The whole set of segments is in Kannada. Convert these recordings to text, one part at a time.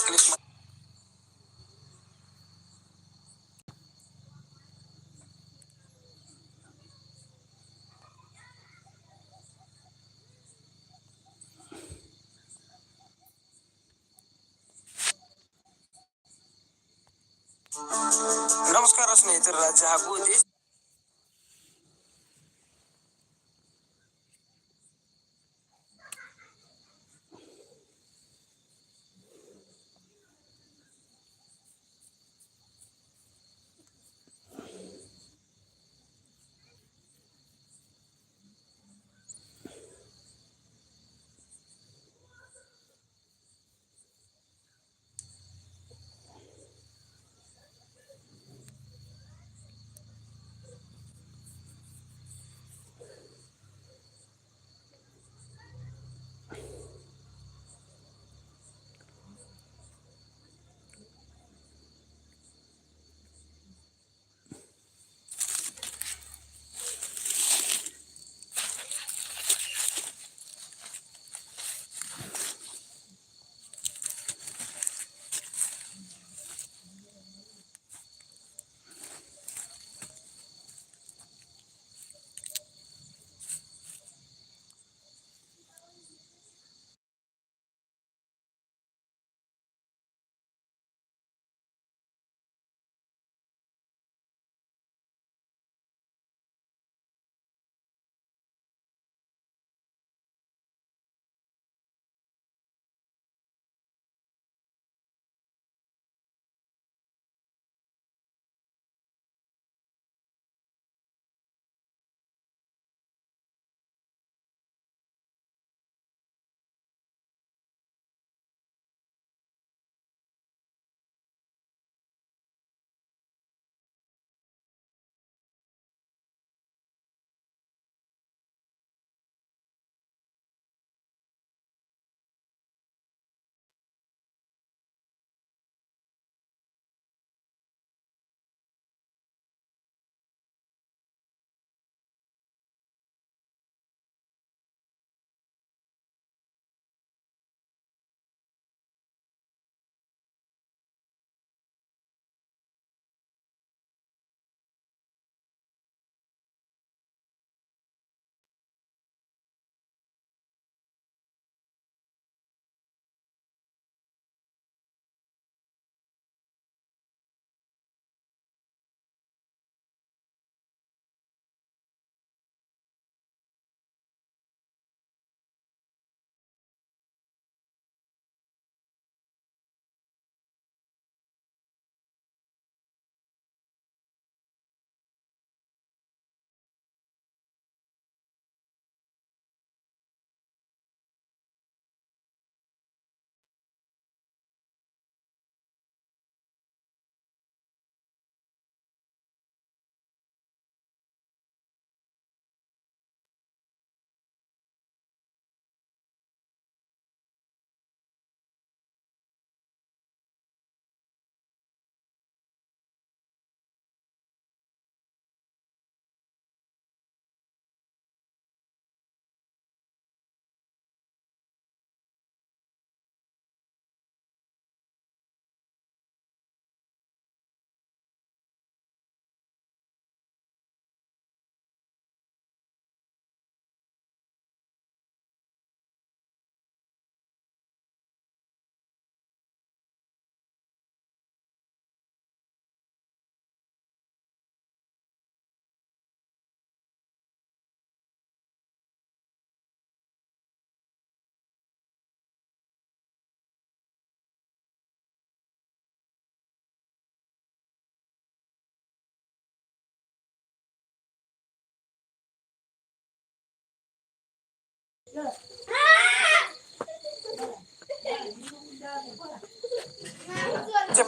ಕ್ಲಿಕ್ ಮಾಡಿ ನಮಸ್ಕಾರ ಸ್ನೇಹಿತರೆ ರಾಜ್ಯ ಹಾಗೂ ದೇಶ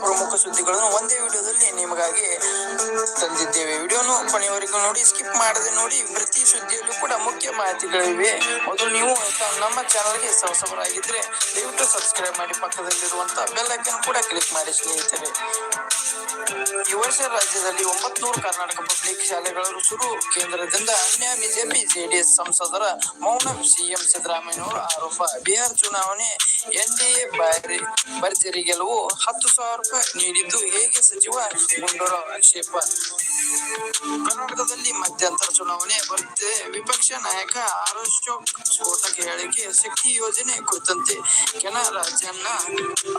ಪ್ರಮುಖ ಸುದ್ದಿಗಳನ್ನು ಒಂದೇ ವಿಡಿಯೋದಲ್ಲಿ ನಿಮಗಾಗಿ ತಂದಿದ್ದೇವೆ. ವಿಡಿಯೋನು ಕೊನೆಯವರೆಗೂ ನೋಡಿ, ಸ್ಕಿಪ್ ಮಾಡದೆ ನೋಡಿ, ಪ್ರತಿ ಸುದ್ದಿಯಲ್ಲೂ ಕೂಡ ಮುಖ್ಯ ಮಾಹಿತಿಗಳಿವೆ. ಅದು ನೀವು ನಮ್ಮ ಚಾನಲ್ಗೆ ಸಬ್ಸ್ಕ್ರೈಬ್ ದಯವಿಟ್ಟು ಸಬ್ಸ್ಕ್ರೈಬ್ ಮಾಡಿ. ಪಕ್ಕದಲ್ಲಿರುವಂತಹ ಬೆಲ್ ಕೂಡ ಕ್ಲಿಕ್ ಮಾಡಿ ಸ್ನೇಹಿತರೆ. ಈ ರಾಜ್ಯದಲ್ಲಿ ಒಂಬತ್ನೂರು ಕರ್ನಾಟಕ ಪಬ್ಲಿಕ್ ಶಾಲೆಗಳು ಶುರು. ಕೇಂದ್ರದಿಂದ ಅನ್ಯ ಬಿಜೆಪಿ ಜೆಡಿಎಸ್ ಸಂಸದರ ಮೌನ ಸಿಎಂ ಸಿದ್ದರಾಮಯ್ಯನವರ ಆರೋಪ. ಬಿಹಾರ್ ಚುನಾವಣೆ ಎನ್ಡಿಎ ಬಾರಿ ಭರ್ಜರಿ ಗೆಲುವು ಹತ್ತು ಸಾವಿರ ರೂಪಾಯಿ ನೀಡಿದ್ದು ಹೇಗೆ ಸಚಿವ ಗುಂಡೂರಾವ್ ಆಕ್ಷೇಪ? ಕರ್ನಾಟಕದಲ್ಲಿ ಮಧ್ಯಂತರ ಚುನಾವಣೆ ಬರುತ್ತೆ. ವಿಪಕ್ಷ ನಾಯಕ ಆರ್ ಅಶೋಕ್ ಸ್ಫೋಟಕ ಹೇಳಿಕೆ, ಶಕ್ತಿ ಯೋಜನೆ ಕುರಿತಂತೆ ಕೆನ ರಾಜಣ್ಣ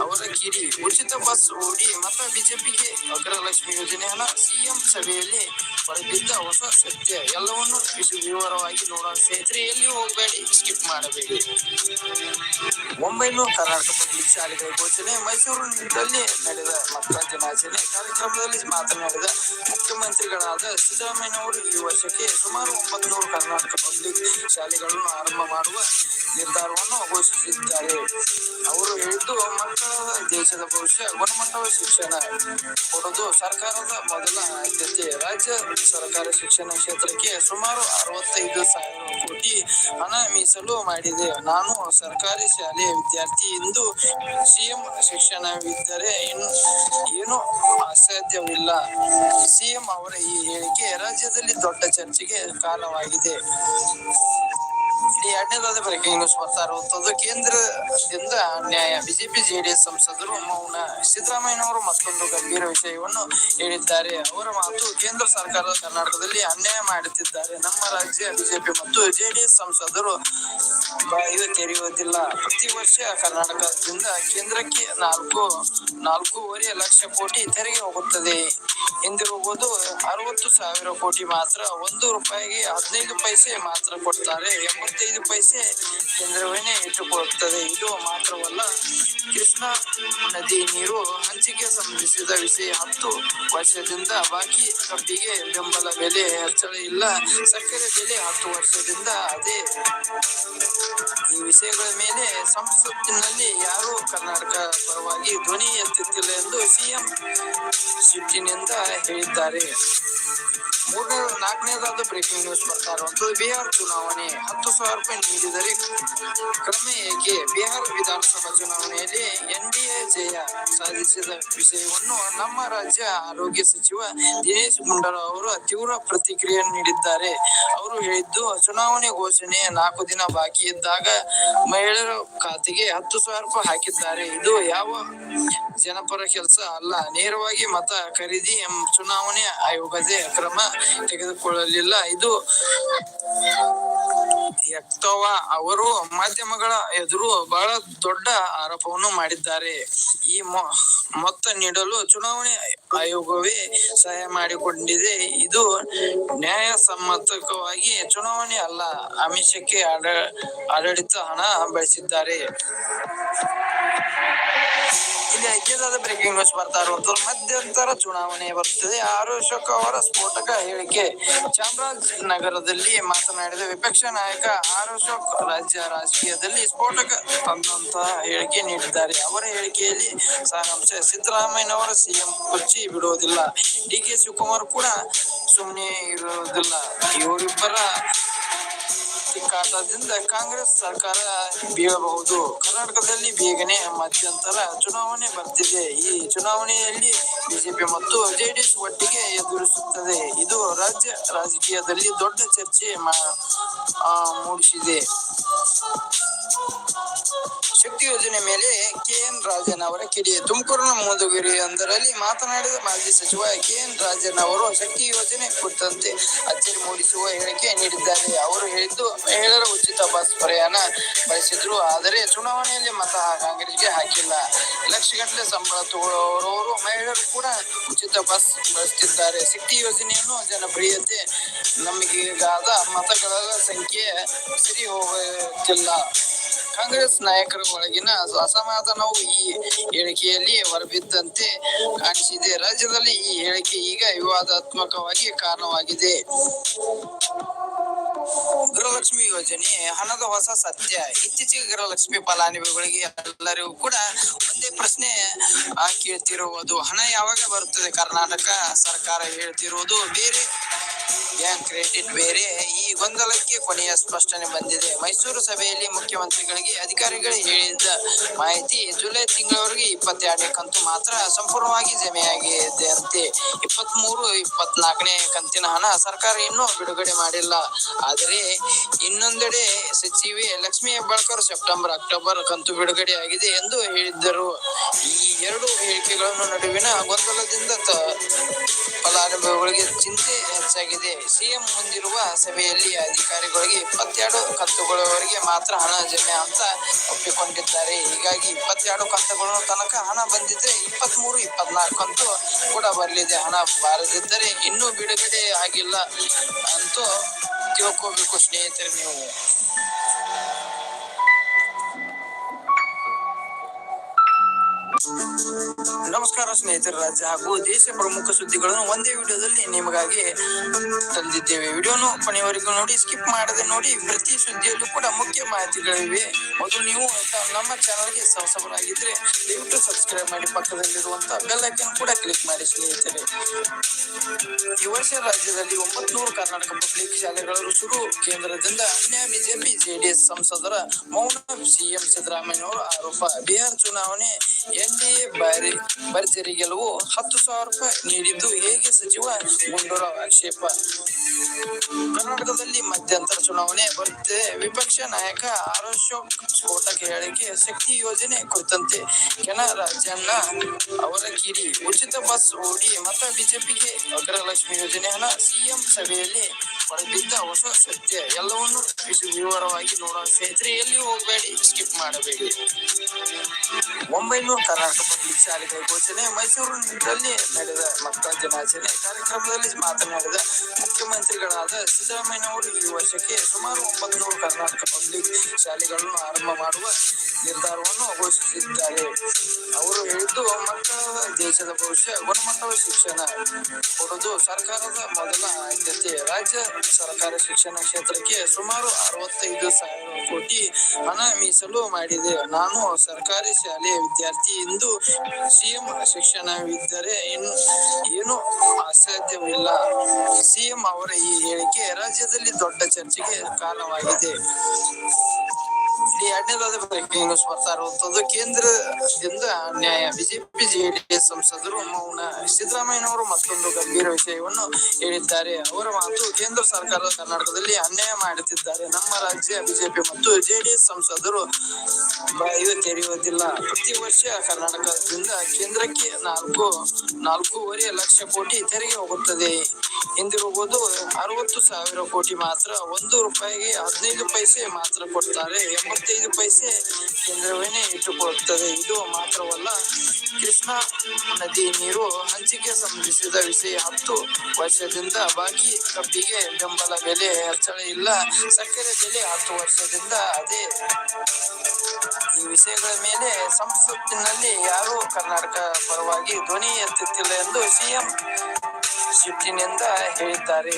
ಅವರ ಕಿಡಿ. ಉಚಿತ ಬಸ್ ಓಡಿ ಮತ ಬಿಜೆಪಿಗೆ ಅಗ್ರಲಕ್ಷ್ಮಿ ಯೋಜನೆಯನ್ನ ಸಿಎಂ ಸಭೆಯಲ್ಲಿ ಹೊರಬಿದ್ದ ಹೊಸ ಸತ್ಯ. ಎಲ್ಲವನ್ನು ವಿವರವಾಗಿ ನೋಡೋಣ ಸ್ನೇಹಿತರೆ, ಎಲ್ಲಿ ಹೋಗಬೇಡಿ ಸ್ಕಿಪ್ ಮಾಡಬೇಡಿ. ಒಂಬೈನೂರು ಕರ್ನಾಟಕ ಪಬ್ಲಿಕ್ ಶಾಲೆಗಳ ಘೋಷಣೆ, ಮೈಸೂರಿನಲ್ಲಿ ನಡೆದ ಮಕ್ಕಳ ದಿನಾಚರಣೆ ಕಾರ್ಯಕ್ರಮದಲ್ಲಿ ಮಾತನಾಡಿದ ಮುಖ್ಯಮಂತ್ರಿಗಳಾದ ಸಿದ್ದರಾಮಯ್ಯನವರು ಈ ವರ್ಷಕ್ಕೆ ಸುಮಾರು ಒಂಬತ್ತು ಕರ್ನಾಟಕ ಪಬ್ಲಿಕ್ ಶಾಲೆಗಳನ್ನು ಆರಂಭ ಮಾಡುವ ನಿರ್ಧಾರವನ್ನು ಘೋಷಿಸಿದ್ದಾರೆ. ಅವರು ಹೇಳಿದ್ದು ಮಕ್ಕಳ ದೇಶದ ಭವಿಷ್ಯ, ಗುಣಮಟ್ಟದ ಶಿಕ್ಷಣ ಕೊಡೋದು ಸರ್ಕಾರದ ಮೊದಲ ಆದ್ಯತೆ. ರಾಜ್ಯ ಸರ್ಕಾರ ಶಿಕ್ಷಣ ಕ್ಷೇತ್ರಕ್ಕೆ ಸುಮಾರು ಅರವತ್ತೈದು ಸಾವಿರ ಕೋಟಿ ಹಣ ಮೀಸಲು ಮಾಡಿದೆ. ನಾನು ಸರ್ಕಾರಿ ಶಾಲೆ ವಿದ್ಯಾರ್ಥಿ. ಎಂದು ಸಿಎಂ ಶಿಕ್ಷಣವಿದ್ದರೆ ಇನ್ನು ಏನು ಅಸಾಧ್ಯವಿಲ್ಲ. ಸಿಎಂ ಅವರ ಈ ಹೇಳಿಕೆ ರಾಜ್ಯದಲ್ಲಿ ದೊಡ್ಡ ಚರ್ಚೆಗೆ ಕಾರಣವಾಗಿದೆ ಎರಡನೇದಾದ ಬಳಿಕ ಇನ್ನು ಬರ್ತಾ ಇರುವಂತದ್ದು ಕೇಂದ್ರದಿಂದ ನ್ಯಾಯ, ಬಿಜೆಪಿ, ಜೆಡಿಎಸ್ ಸಂಸದರು ಮೌನ. ಸಿದ್ದರಾಮಯ್ಯನವರು ಮತ್ತೊಂದು ಗಂಭೀರ ವಿಷಯವನ್ನು ಹೇಳಿದ್ದಾರೆ. ಅವರ ಮಾತು ಕೇಂದ್ರ ಸರ್ಕಾರ ಕರ್ನಾಟಕದಲ್ಲಿ ಅನ್ಯಾಯ ಮಾಡುತ್ತಿದ್ದಾರೆ. ನಮ್ಮ ರಾಜ್ಯ ಬಿಜೆಪಿ ಮತ್ತು ಜೆಡಿಎಸ್ ಸಂಸದರು ಬಾಯಿ ತೆರೆಯುವುದಿಲ್ಲ. ಪ್ರತಿ ವರ್ಷ ಕರ್ನಾಟಕದಿಂದ ಕೇಂದ್ರಕ್ಕೆ ನಾಲ್ಕು, ನಾಲ್ಕೂವರೆ ಲಕ್ಷ ಕೋಟಿ ತೆರಿಗೆ ಹೋಗುತ್ತದೆ. ಎಂದಿರುವುದು ಅರವತ್ತು ಸಾವಿರ ಕೋಟಿ ಮಾತ್ರ. ಒಂದು ರೂಪಾಯಿಗೆ ಹದಿನೈದು ಪೈಸೆ ಮಾತ್ರ ಕೊಡ್ತಾರೆ ಎಂಬತ್ತೈದು ಪೈಸೆ ಕೇಂದ್ರವನ್ನೇ ಇಟ್ಟುಕೊಳ್ಳುತ್ತದೆ ಇದು ಮಾತ್ರವಲ್ಲ, ಕೃಷ್ಣಾ ನದಿ ನೀರು ಹಂಚಿಕೆ ಸಂಬಂಧಿಸಿದ ವಿಷಯ. ಹತ್ತು ವರ್ಷದಿಂದ ಬಾಕಿ ಕಬ್ಬಿಗೆ ಬೆಂಬಲ ಬೆಲೆ ಹೆಚ್ಚಳ ಇಲ್ಲ. ಸಕ್ಕರೆ ಬೆಲೆ ಹತ್ತು ವರ್ಷದಿಂದ ಅದೇ. ಈ ವಿಷಯಗಳ ಮೇಲೆ ಸಂಸತ್ತಿನಲ್ಲಿ ಯಾರೂ ಕರ್ನಾಟಕ ಪರವಾಗಿ ಧ್ವನಿ ಎತ್ತುತ್ತಿಲ್ಲ ಎಂದು ಸಿಎಂ ಸಿಟ್ಟಿನಿಂದ ಹೇಳಿದ್ದಾರೆ. ಮೂರನೇ ನಾಲ್ಕನೇದಾದ ಬ್ರೇಕಿಂಗ್ ನ್ಯೂಸ್ ಬರ್ತಾ ಇರುವಂತದ್ದು ಬಿಹಾರ್ ಚುನಾವಣೆ ಹತ್ತು ಸಾವಿರ ರೂಪಾಯಿ ನೀಡಿದರೆ ಕ್ರಮ ಏಕೆ? ಬಿಹಾರ್ ವಿಧಾನಸಭಾ ಚುನಾವಣೆಯಲ್ಲಿ ಎನ್ಡಿಎ ಜಯ ಸಾಧಿಸಿದ ವಿಷಯವನ್ನು ನಮ್ಮ ರಾಜ್ಯ ಆರೋಗ್ಯ ಸಚಿವ ದಿನೇಶ್ ಗುಂಡೂರಾವ್ ಅವರು ತೀವ್ರ ಪ್ರತಿಕ್ರಿಯೆ ನೀಡಿದ್ದಾರೆ. ಅವರು ಹೇಳಿದ್ದು, ಚುನಾವಣೆ ಘೋಷಣೆ ನಾಲ್ಕು ದಿನ ಬಾಕಿ ಇದ್ದಾಗ ಮಹಿಳೆಯರ ಖಾತೆಗೆ ಹತ್ತು ಸಾವಿರ ರೂಪಾಯಿ ಹಾಕಿದ್ದಾರೆ. ಇದು ಯಾವ ಜನಪರ ಕೆಲಸ ಅಲ್ಲ. ನೇರವಾಗಿ ಮತ ಖರೀದಿ ಚುನಾವಣೆ ಆಯೋಗದೇ ಕ್ರಮ ತೆಗೆದುಕೊಳ್ಳಲಿಲ್ಲ. ಇದು ಯಕ್ತವ ಅವರು ಮಾಧ್ಯಮಗಳ ಎದುರು ಬಹಳ ದೊಡ್ಡ ಆರೋಪವನ್ನು ಮಾಡಿದ್ದಾರೆ. ಈ ಮೊತ್ತ ನೀಡಲು ಚುನಾವಣೆ ಆಯೋಗವೇ ಸಹಾಯ ಮಾಡಿಕೊಂಡಿದೆ. ಇದು ನ್ಯಾಯಸಮ್ಮತವಾಗಿ ಚುನಾವಣೆ ಅಲ್ಲ, ಆಮಿಷಕ್ಕೆ ಆಡ, ಆಡಳಿತ ಹಣ ಬಳಸಿದ್ದಾರೆ. ಐಕ್ಯದಾದ ಬ್ರೇಕಿಂಗ್ ನ್ಯೂಸ್ ಬರ್ತಾ ಇರುವಂತದ್ದು ಮಧ್ಯಂತರ ಚುನಾವಣೆ ಬರುತ್ತದೆ. ಆರು ಅಶೋಕ್ ಅವರ ಸ್ಫೋಟಕ ಹೇಳಿಕೆ. ಚಾಮರಾಜನಗರದಲ್ಲಿ ಮಾತನಾಡಿದ ವಿಪಕ್ಷ ನಾಯಕ, ಆರ್ ಅಶೋಕ್ ರಾಜ್ಯ ರಾಜಕೀಯದಲ್ಲಿ ಸ್ಫೋಟಕ ತಂದಂತಹ ಹೇಳಿಕೆ ನೀಡಿದ್ದಾರೆ. ಅವರ ಹೇಳಿಕೆಯಲ್ಲಿ ಸಾರಾಂಶ ಸಿದ್ದರಾಮಯ್ಯನವರ ಸಿಎಂ ಕುರ್ಚಿ ಬಿಡುವುದಿಲ್ಲ. ಡಿ ಕೆ ಶಿವಕುಮಾರ್ ಕೂಡ ಸುಮ್ಮನೆ ಇರುವುದಿಲ್ಲ. ಇವರಿಬ್ಬರ ತಿಕ್ಕಾಟದಿಂದ ಕಾಂಗ್ರೆಸ್ ಸರ್ಕಾರ ಬೀಳಬಹುದು. ಕರ್ನಾಟಕದಲ್ಲಿ ಬೇಗನೆ ಮಧ್ಯಂತರ ಚುನಾವಣೆ ಬರ್ತಿದೆ. ಈ ಚುನಾವಣೆಯಲ್ಲಿ ಬಿಜೆಪಿ ಮತ್ತು ಜೆಡಿಎಸ್ ಒಟ್ಟಿಗೆ ಎದುರಿಸುತ್ತದೆ. ಇದು ರಾಜ್ಯ ರಾಜಕೀಯದಲ್ಲಿ ದೊಡ್ಡ ಚರ್ಚೆ ಮೂಡಿಸಿದೆ. ಶಕ್ತಿ ಯೋಜನೆ ಮೇಲೆ ಕೆ ಎನ್ ರಾಜನ್ ಅವರ ಕಿಡಿ. ತುಮಕೂರಿನ ಮೋದುಗಿರಿ ಒಂದರಲ್ಲಿ ಮಾತನಾಡಿದ ಮಾಜಿ ಸಚಿವ ಕೆ ಎನ್ ರಾಜನ್ ಅವರು, ಶಕ್ತಿ ಯೋಜನೆ ಕುರಿತಂತೆ ಅಚ್ಚರಿ ಮೂಡಿಸುವ ಹೇಳಿಕೆ ನೀಡಿದ್ದಾರೆ. ಹೇಳಿದ್ದು ಮಹಿಳೆಯರ ಉಚಿತ ಬಸ್ ಪ್ರಯಾಣ ಬಯಸಿದ್ರು ಆದರೆ ಚುನಾವಣೆಯಲ್ಲಿ ಮತ ಕಾಂಗ್ರೆಸ್ಗೆ ಹಾಕಿಲ್ಲ. ಲಕ್ಷಗಟ್ಟಲೆ ಸಂಬಳ ತಗೊಳ್ಳೋರವರು ಮಹಿಳೆಯರು ಕೂಡ ಉಚಿತ ಬಸ್ ಬಳಸ್ತಿದ್ದಾರೆ. ಸಿಟಿ ಯೋಜನೆಯನ್ನು ಜನಪ್ರಿಯತೆ ನಮಗೀಗಾದ ಮತಗಳ ಸಂಖ್ಯೆ ಸರಿ ಹೋಗುತ್ತಿಲ್ಲ. ಕಾಂಗ್ರೆಸ್ ನಾಯಕರ ಒಳಗಿನ ಅಸಮಾಧಾನವು ಈ ಹೇಳಿಕೆಯಲ್ಲಿ ಹೊರಬಿದ್ದಂತೆ ಕಾಣಿಸಿದೆ. ರಾಜ್ಯದಲ್ಲಿ ಈ ಹೇಳಿಕೆ ಈಗ ವಿವಾದಾತ್ಮಕವಾಗಿ ಕಾರಣವಾಗಿದೆ. ಗೃಹಲಕ್ಷ್ಮಿ ಯೋಜನೆ, ಹಣದ ಹೊಸ ಸತ್ಯ, ಇತ್ತೀಚೆಗೆ ಗೃಹಲಕ್ಷ್ಮಿ ಫಲಾನುಭವಿಗಳಿಗೆ ಎಲ್ಲರಿಗೂ ಕೂಡ ಒಂದೇ ಪ್ರಶ್ನೆ ಕೇಳ್ತಿರುವುದು. ಹಣ ಯಾವಾಗ ಬರುತ್ತದೆ? ಕರ್ನಾಟಕ ಸರ್ಕಾರ ಹೇಳ್ತಿರುವುದು ಬೇರೆ. ಬ್ಯಾಂಕ್ ಕ್ರೆಡಿಟ್ ಬೇರೆ. ಈ ಗೊಂದಲಕ್ಕೆ ಕೊನೆಯ ಸ್ಪಷ್ಟನೆ ಬಂದಿದೆ. ಮೈಸೂರು ಸಭೆಯಲ್ಲಿ ಮುಖ್ಯಮಂತ್ರಿಗಳಿಗೆ ಅಧಿಕಾರಿಗಳು ಹೇಳಿದ್ದ ಮಾಹಿತಿ ಜುಲೈ ತಿಂಗಳವರೆಗೆ ಇಪ್ಪತ್ತೆರಡನೇ ಕಂತು ಮಾತ್ರ ಸಂಪೂರ್ಣವಾಗಿ ಜಮೆಯಾಗಿದೆ ಅಂತೆ ಇಪ್ಪತ್ತ್ ಮೂರು ಇಪ್ಪತ್ನಾಲ್ಕನೇ ಕಂತಿನ ಹಣ ಸರ್ಕಾರ ಇನ್ನೂ ಬಿಡುಗಡೆ ಮಾಡಿಲ್ಲ. ಆದರೆ ಇನ್ನೊಂದೆಡೆ ಸಚಿವೆ ಲಕ್ಷ್ಮೀ ಹೆಬ್ಬಾಳ್ಕರ್ ಸೆಪ್ಟೆಂಬರ್, ಅಕ್ಟೋಬರ್ ಕಂತು ಬಿಡುಗಡೆ ಆಗಿದೆ ಎಂದು ಹೇಳಿದ್ದರು. ಈ ಎರಡು ಹೇಳಿಕೆಗಳನ್ನು ನಡುವಿನ ಗೊಂದಲದಿಂದ ಫಲಾನುಭವಿಗಳಿಗೆ ಚಿಂತೆ ಹೆಚ್ಚಾಗಿದೆ. ಸಿಎಂ ಮುಂದಿರುವ ಸಭೆಯಲ್ಲಿ ಅಧಿಕಾರಿಗಳಿಗೆ ಇಪ್ಪತ್ತೆರಡು ಕಂತುಗಳವರೆಗೆ ಮಾತ್ರ ಹಣ ಜಮೆ ಅಂತ ಒಪ್ಪಿಕೊಂಡಿದ್ದಾರೆ. ಹೀಗಾಗಿ ಇಪ್ಪತ್ತೆರಡು ಕಂತುಗಳ ತನಕ ಹಣ ಬಂದಿದ್ರೆ ಇಪ್ಪತ್ತ್ ಮೂರು ಇಪ್ಪತ್ನಾಲ್ಕು ಕಂತು ಕೂಡ ಬರಲಿದೆ. ಹಣ ಬಾರದಿದ್ದರೆ ಇನ್ನೂ ಬಿಡುಗಡೆ ಆಗಿಲ್ಲ ಅಂತೂ ತಿಳ್ಕೋಬೇಕು ಸ್ನೇಹಿತರೆ ನೀವು. ನಮಸ್ಕಾರ ಸ್ನೇಹಿತರ, ರಾಜ್ಯ ಹಾಗೂ ದೇಶ ಪ್ರಮುಖ ಸುದ್ದಿಗಳನ್ನು ಒಂದೇ ವಿಡಿಯೋದಲ್ಲಿ ನಿಮಗಾಗಿ ತಂದಿದ್ದೇವೆ. ವಿಡಿಯೋನು ಕೊನೆಯವರೆಗೂ ನೋಡಿ ಸ್ಕಿಪ್ ಮಾಡದೆ ನೋಡಿ, ಪ್ರತಿ ಸುದ್ದಿಯಲ್ಲೂ ಕೂಡ ಮುಖ್ಯ ಮಾಹಿತಿಗಳಿವೆ. ಮೊದಲು ನೀವು ನಮ್ಮ ಚಾನಲ್ಗೆ ಸಹಸಬರಾಗಿದ್ರೆ, ದಯವಿಟ್ಟು ಸಬ್ಸ್ಕ್ರೈಬ್ ಮಾಡಿ ಪಕ್ಕದಲ್ಲಿರುವಂತ ಬೆಲ್ ಐಕನ್ ಕೂಡ ಕ್ಲಿಕ್ ಮಾಡಿ ಸ್ನೇಹಿತರೆ. ಈ ವರ್ಷ ರಾಜ್ಯದಲ್ಲಿ ಒಂಬತ್ನೂರು ಕರ್ನಾಟಕ ಪಬ್ಲಿಕ್ ಶಾಲೆಗಳು ಶುರು. ಕೇಂದ್ರದಿಂದ ಅನ್ಯ ಬಿಜೆಪಿ, ಜೆಡಿಎಸ್ ಸಂಸದರ ಮೌನ, ಸಿಎಂ ಸಿದ್ದರಾಮಯ್ಯ ಆರೋಪ. ಬಿಹಾರ್ ಚುನಾವಣೆ ಎನ್ಡಿಎ ಬಾರಿ ಭರ್ಜರಿ ಗೆಲುವು ಹತ್ತು ಸಾವಿರ ರೂಪಾಯಿ ನೀಡಿದ್ದು ಹೇಗೆ ಸಚಿವ? ಗುಂಡೂರಾವ್ ಆಕ್ಷೇಪ. ಕರ್ನಾಟಕದಲ್ಲಿ ಮಧ್ಯಂತರ ಚುನಾವಣೆ ಬರುತ್ತೆ. ವಿಪಕ್ಷ ನಾಯಕ ಆರ್ ಸ್ಫೋಟಕ ಹೇಳಿಕೆ, ಶಕ್ತಿ ಯೋಜನೆ ಕುರಿತಂತೆ ಕೆನ ರಾಜಣ್ಣ ಅವರ ಕಿಡಿ. ಉಚಿತ ಬಸ್ ಓಡಿ ಮತ ಬಿಜೆಪಿಗೆ ಅಗ್ರಲಕ್ಷ್ಮಿ ಯೋಜನೆ ಹಣ ಸಿಎಂ ಸಭೆಯಲ್ಲಿ ಹೊರಬಿದ್ದ ಹೊಸ ಸತ್ಯ. ಎಲ್ಲವನ್ನು ವಿವರವಾಗಿ ನೋಡೋ ಸ್ನೇಹಿತರೆ ಹೋಗಬೇಡಿ, ಸ್ಕಿಪ್ ಮಾಡಬೇಡಿ. ಒಂಬೈನೂರು ಕರ್ನಾಟಕ ಪಬ್ಲಿಕ್ ಶಾಲೆಗಳ ಘೋಷಣೆ ಮೈಸೂರಿನಲ್ಲಿ ನಡೆದ ಮಕ್ಕಳ ದಿನಾಚರಣೆ ಕಾರ್ಯಕ್ರಮದಲ್ಲಿ ಮಾತನಾಡಿದ ಮುಖ್ಯಮಂತ್ರಿಗಳಾದ ಸಿದ್ದರಾಮಯ್ಯ ಅವರು ಈ ವರ್ಷಕ್ಕೆ ಸುಮಾರು ಒಂಬತ್ತು ಕರ್ನಾಟಕ ಪಬ್ಲಿಕ್ ಶಾಲೆಗಳನ್ನು ಆರಂಭ ಮಾಡುವ ನಿರ್ಧಾರವನ್ನು ಘೋಷಿಸಿದ್ದಾರೆ. ಅವರು ಹೇಳಿದ್ದು, ಮಕ್ಕಳ ದೇಶದ ಭವಿಷ್ಯ, ಗುಣಮಟ್ಟದ ಶಿಕ್ಷಣ ಕೊಡುವುದು ಸರ್ಕಾರದ ಮೊದಲ ಆದ್ಯತೆ. ರಾಜ್ಯ ಸರ್ಕಾರ ಶಿಕ್ಷಣ ಕ್ಷೇತ್ರಕ್ಕೆ ಸುಮಾರು ಅರವತ್ತೈದು ಸಾವಿರ ಕೋಟಿ ಹಣ ಮೀಸಲು ಮಾಡಿದೆ. ನಾನು ಸರ್ಕಾರಿ ಶಾಲೆಯ ವಿದ್ಯಾರ್ಥಿ. ಎಂದು ಸಿಎಂ ಶಿಕ್ಷಣವಿದ್ದರೆ ಇನ್ನು ಏನು ಅಸಾಧ್ಯವಿಲ್ಲ. ಸಿಎಂ ಅವರ ಈ ಹೇಳಿಕೆ ರಾಜ್ಯದಲ್ಲಿ ದೊಡ್ಡ ಚರ್ಚೆಗೆ ಕಾರಣವಾಗಿದೆ. ಇಲ್ಲಿ ಎರಡನೇದಾದ ಬರ್ತಾ ಇರುವಂತದ್ದು ಕೇಂದ್ರದಿಂದ ನ್ಯಾಯ ಬಿಜೆಪಿ ಜೆಡಿಎಸ್ ಸಂಸದರು ಮೌನ ಸಿದ್ದರಾಮಯ್ಯನವರು ಮತ್ತೊಂದು ಗಂಭೀರ ವಿಷಯವನ್ನು ಹೇಳಿದ್ದಾರೆ. ಅವರ ಮಾತು ಕೇಂದ್ರ ಸರ್ಕಾರ ಕರ್ನಾಟಕದಲ್ಲಿ ಅನ್ಯಾಯ ಮಾಡುತ್ತಿದ್ದಾರೆ. ನಮ್ಮ ರಾಜ್ಯ ಬಿಜೆಪಿ ಮತ್ತು ಜೆಡಿಎಸ್ ಸಂಸದರು ಬಾಯಿ ತೆರೆಯುವುದಿಲ್ಲ. ಪ್ರತಿ ವರ್ಷ ಕರ್ನಾಟಕದಿಂದ ಕೇಂದ್ರಕ್ಕೆ ನಾಲ್ಕು, ನಾಲ್ಕೂವರೆ ಲಕ್ಷ ಕೋಟಿ ತೆರಿಗೆ ಹೋಗುತ್ತದೆ. ಹಿಂದಿರುಗುವುದು ಅರವತ್ತು ಸಾವಿರ ಕೋಟಿ ಮಾತ್ರ. ಒಂದು ರೂಪಾಯಿಗೆ ಹದಿನೈದು ಪೈಸೆ ಮಾತ್ರ ಕೊಡ್ತಾರೆ ಎಂಬತ್ತೈದು ಪೈಸೆ ಕೇಂದ್ರವೇನೆ ಇಟ್ಟುಕೊಳ್ಳುತ್ತದೆ ಇದು ಮಾತ್ರವಲ್ಲ, ಕೃಷ್ಣಾ ನದಿ ನೀರು ಹಂಚಿಕೆ ಸಂಬಂಧಿಸಿದ ವಿಷಯ ಹತ್ತು ವರ್ಷದಿಂದ ಬಾಕಿ ಕಬ್ಬಿಗೆ ಬೆಂಬಲ ಬೆಲೆ ಹೆಚ್ಚಳ ಇಲ್ಲ. ಸಕ್ಕರೆ ಬೆಲೆ ಹತ್ತು ವರ್ಷದಿಂದ ಅದೇ. ಈ ವಿಷಯಗಳ ಮೇಲೆ ಸಂಸತ್ತಿನಲ್ಲಿ ಯಾರೂ ಕರ್ನಾಟಕ ಪರವಾಗಿ ಧ್ವನಿ ಎತ್ತುತ್ತಿಲ್ಲ ಎಂದು ಸಿಎಂ ಸಿಟ್ಟಿನಿಂದ ಹೇಳಿದ್ದಾರೆ.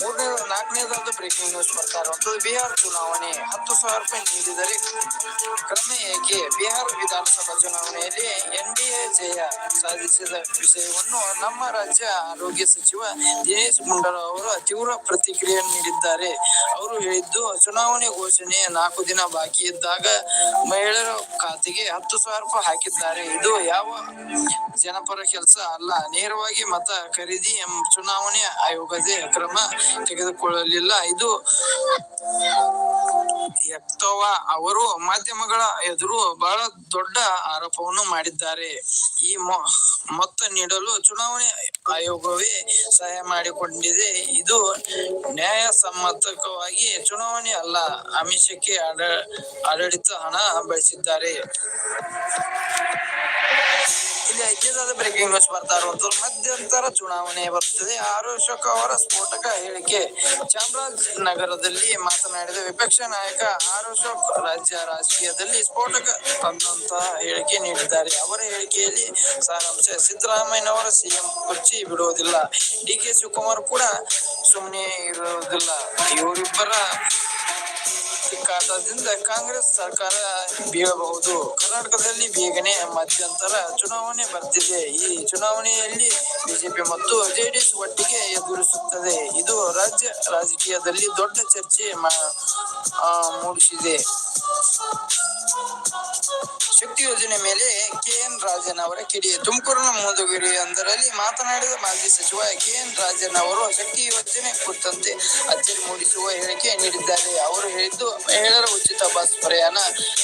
ಮೂರನೇ ನಾಲ್ಕನೇದಾದ ಬ್ರೇಕಿಂಗ್ ನ್ಯೂಸ್ ಬರ್ತಾ ಇರುವಂತದ್ದು ಬಿಹಾರ್ ಚುನಾವಣೆ. ಹತ್ತು ಸಾವಿರ ರೂಪಾಯಿ ನೀಡಿದರೆ ಕ್ರಮ ಏಕೆ? ಬಿಹಾರ ವಿಧಾನಸಭಾ ಚುನಾವಣೆಯಲ್ಲಿ ಎನ್ಡಿಎ ಜಯ ಸಾಧಿಸಿದ ವಿಷಯವನ್ನು ನಮ್ಮ ರಾಜ್ಯ ಆರೋಗ್ಯ ಸಚಿವ ದಿನೇಶ್ ಗುಂಡೂರಾವ್ ಅವರು ತೀವ್ರ ಪ್ರತಿಕ್ರಿಯೆ ನೀಡಿದ್ದಾರೆ. ಅವರು ಹೇಳಿದ್ದು, ಚುನಾವಣೆ ಘೋಷಣೆ ನಾಲ್ಕು ದಿನ ಬಾಕಿ ಇದ್ದಾಗ ಮಹಿಳೆಯರ ಖಾತೆಗೆ ಹತ್ತು ಸಾವಿರ ರೂಪಾಯಿ ಹಾಕಿದ್ದಾರೆ. ಇದು ಯಾವ ಜನಪರ ಕೆಲಸ ಅಲ್ಲ. ನೇರವಾಗಿ ಮತ ಖರೀದಿ ಚುನಾವಣೆ ಆಯೋಗದ ಕ್ರಮ ತೆಗೆದುಕೊಳ್ಳಲಿಲ್ಲ. ಇದು ಯಕ್ತೋವಾ ಅವರು ಮಾಧ್ಯಮಗಳ ಎದುರು ಬಹಳ ದೊಡ್ಡ ಆರೋಪವನ್ನು ಮಾಡಿದ್ದಾರೆ. ಈ ಮೊತ್ತ ನೀಡಲು ಚುನಾವಣೆ ಆಯೋಗವೇ ಸಹಾಯ ಮಾಡಿಕೊಂಡಿದೆ. ಇದು ನ್ಯಾಯಸಮ್ಮತವಾಗಿ ಚುನಾವಣೆ ಅಲ್ಲ, ಆಮಿಷಕ್ಕೆ ಆಡ- ಆಡಳಿತ ಹಣ ಬಳಸಿದ್ದಾರೆ ಇಲ್ಲಿ ಹೆಚ್ಚಿದಾದ ಬ್ರೇಕಿಂಗ್ ನ್ಯೂಸ್ ಬರ್ತಾ ಮಧ್ಯಂತರ ಚುನಾವಣೆ ಬರುತ್ತದೆ. ಆರು ಅಶೋಕ್ ಅವರ ಸ್ಫೋಟಕ ಹೇಳಿಕೆ. ಚಾಮರಾಜನಗರದಲ್ಲಿ ಮಾತನಾಡಿದ ವಿಪಕ್ಷ ನಾಯಕ ಆರ್ ಅಶೋಕ್ ರಾಜ್ಯ ರಾಜಕೀಯದಲ್ಲಿ ಸ್ಫೋಟಕ ತಂದಂತಹ ಹೇಳಿಕೆ ನೀಡಿದ್ದಾರೆ. ಅವರ ಹೇಳಿಕೆಯಲ್ಲಿ ಸಾರಾಂಶ, ಸಿದ್ದರಾಮಯ್ಯನವರ ಸಿಎಂ ಕುರ್ಚಿ ಬಿಡುವುದಿಲ್ಲ. ಡಿ ಕೆ ಶಿವಕುಮಾರ್ ಕೂಡ ಸುಮ್ಮನೆ ಇರುವುದಿಲ್ಲ. ಇವರಿಬ್ಬರ ತಿಕ್ಕಾಟದಿಂದ ಕಾಂಗ್ರೆಸ್ ಸರ್ಕಾರ ಬೀಳಬಹುದು. ಕರ್ನಾಟಕದಲ್ಲಿ ಬೇಗನೆ ಮಧ್ಯಂತರ ಚುನಾವಣೆ ಬರ್ತಿದೆ. ಈ ಚುನಾವಣೆಯಲ್ಲಿ ಬಿಜೆಪಿ ಮತ್ತು ಜೆಡಿಎಸ್ ಒಟ್ಟಿಗೆ ಎದುರಿಸುತ್ತದೆ. ಇದು ರಾಜ್ಯ ರಾಜಕೀಯದಲ್ಲಿ ದೊಡ್ಡ ಚರ್ಚೆ ಮೂಡಿಸಿದೆ. ಶಕ್ತಿ ಯೋಜನೆ ಮೇಲೆ ಕೆಎನ್ ರಾಜನ್ ಅವರ ಕಿಡಿ. ತುಮಕೂರಿನ ಮೂದುಗಿರಿ ಒಂದರಲ್ಲಿ ಮಾತನಾಡಿದ ಮಾಜಿ ಸಚಿವ ಕೆಎನ್ ರಾಜನ್ ಅವರು, ಶಕ್ತಿ ಯೋಜನೆ ಕುರಿತಂತೆ ಅಚ್ಚರಿ ಮೂಡಿಸುವ ಹೇಳಿಕೆ ನೀಡಿದ್ದಾರೆ. ಅವರು ಹೇಳಿದ್ದು ಮಹಿಳೆಯರ ಉಚಿತ ಬಸ್ ಪ್ರಯಾಣ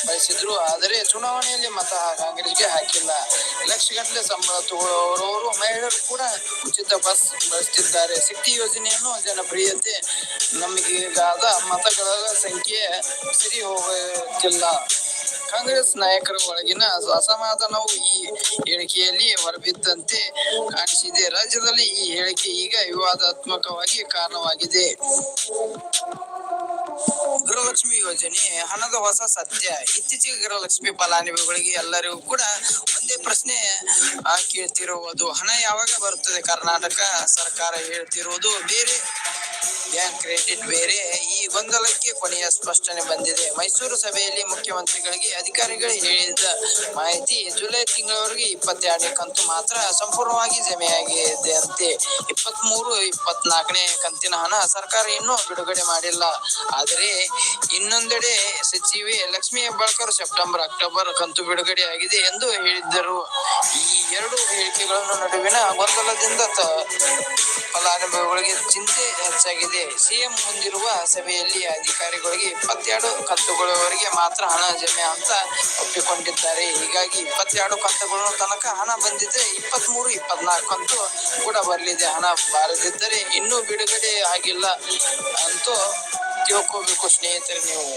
ಬಯಸಿದ್ರು ಆದರೆ ಚುನಾವಣೆಯಲ್ಲಿ ಮತ ಕಾಂಗ್ರೆಸ್ಗೆ ಹಾಕಿಲ್ಲ. ಲಕ್ಷಗಟ್ಟಲೆ ಸಂಬಳ ತಗೊಳ್ಳೋರವರು ಮಹಿಳೆಯರು ಕೂಡ ಉಚಿತ ಬಸ್ ಬಳಸ್ತಿದ್ದಾರೆ. ಸಿಟಿ ಯೋಜನೆಯನ್ನು ಜನಪ್ರಿಯತೆ ನಮಗೀಗಾದ ಮತಗಳ ಸಂಖ್ಯೆ ಸರಿ ಹೋಗುತ್ತಿಲ್ಲ. ಕಾಂಗ್ರೆಸ್ ನಾಯಕರ ಒಳಗಿನ ಅಸಮಾಧಾನವು ಈ ಹೇಳಿಕೆಯಲ್ಲಿ ಹೊರಬಿದ್ದಂತೆ ಕಾಣಿಸಿದೆ. ರಾಜ್ಯದಲ್ಲಿ ಈ ಹೇಳಿಕೆ ಈಗ ವಿವಾದಾತ್ಮಕವಾಗಿ ಕಾರಣವಾಗಿದೆ. ಗೃಹಲಕ್ಷ್ಮಿ ಯೋಜನೆ, ಹಣದ ಹೊಸ ಸತ್ಯ, ಇತ್ತೀಚೆಗೆ ಗೃಹಲಕ್ಷ್ಮಿ ಫಲಾನುಭವಿಗಳಿಗೆ ಎಲ್ಲರಿಗೂ ಕೂಡ ಒಂದೇ ಪ್ರಶ್ನೆ ಕೇಳ್ತಿರುವುದು. ಹಣ ಯಾವಾಗ ಬರುತ್ತದೆ? ಕರ್ನಾಟಕ ಸರ್ಕಾರ ಹೇಳ್ತಿರುವುದು ಬೇರೆ. ಬ್ಯಾಂಕ್ ಕ್ರೆಡಿಟ್ ಬೇರೆ. ಈ ಗೊಂದಲಕ್ಕೆ ಕೊನೆಯ ಸ್ಪಷ್ಟನೆ ಬಂದಿದೆ. ಮೈಸೂರು ಸಭೆಯಲ್ಲಿ ಮುಖ್ಯಮಂತ್ರಿಗಳಿಗೆ ಅಧಿಕಾರಿಗಳು ಹೇಳಿದ ಮಾಹಿತಿ ಜುಲೈ ತಿಂಗಳವರೆಗೆ ಇಪ್ಪತ್ತೆರಡನೇ ಕಂತು ಮಾತ್ರ ಸಂಪೂರ್ಣವಾಗಿ ಜಮೆಯಾಗಿದೆ ಅಂತೆ ಇಪ್ಪತ್ತ್ ಮೂರು ಇಪ್ಪತ್ನಾಲ್ಕನೇ ಕಂತಿನ ಹಣ ಸರ್ಕಾರ ಇನ್ನೂ ಬಿಡುಗಡೆ ಮಾಡಿಲ್ಲ. ಆದರೆ ಇನ್ನೊಂದೆಡೆ ಸಚಿವೆ ಲಕ್ಷ್ಮೀ ಹೆಬ್ಬಾಳ್ಕರ್ ಸೆಪ್ಟೆಂಬರ್, ಅಕ್ಟೋಬರ್ ಕಂತು ಬಿಡುಗಡೆ ಆಗಿದೆ ಎಂದು ಹೇಳಿದ್ದರು. ಈ ಎರಡು ಹೇಳಿಕೆಗಳ ನಡುವಿನ ಗೊಂದಲದಿಂದ ಫಲಾನುಭವಿಗಳಿಗೆ ಚಿಂತೆ ಹೆಚ್ಚಾಗಿದೆ. ಸಿಎಂ ಹೊಂದಿರುವ ಸಭೆಯಲ್ಲಿ ಅಧಿಕಾರಿಗಳಿಗೆ ಇಪ್ಪತ್ತೆರಡು ಕಂತುಗಳವರೆಗೆ ಮಾತ್ರ ಹಣ ಜಮೆ ಅಂತ ಒಪ್ಪಿಕೊಂಡಿದ್ದಾರೆ. ಹೀಗಾಗಿ ಇಪ್ಪತ್ತೆರಡು ಕಂತುಗಳ ತನಕ ಹಣ ಬಂದಿದ್ರೆ ಇಪ್ಪತ್ತ್ ಮೂರು ಇಪ್ಪತ್ನಾಲ್ಕು ಕಂತು ಕೂಡ ಬರಲಿದೆ. ಹಣ ಬಾರದಿದ್ದರೆ ಇನ್ನೂ ಬಿಡುಗಡೆ ಆಗಿಲ್ಲ ಅಂತೂ ತಿಳ್ಕೋಬೇಕು ಸ್ನೇಹಿತರೆ ನೀವು.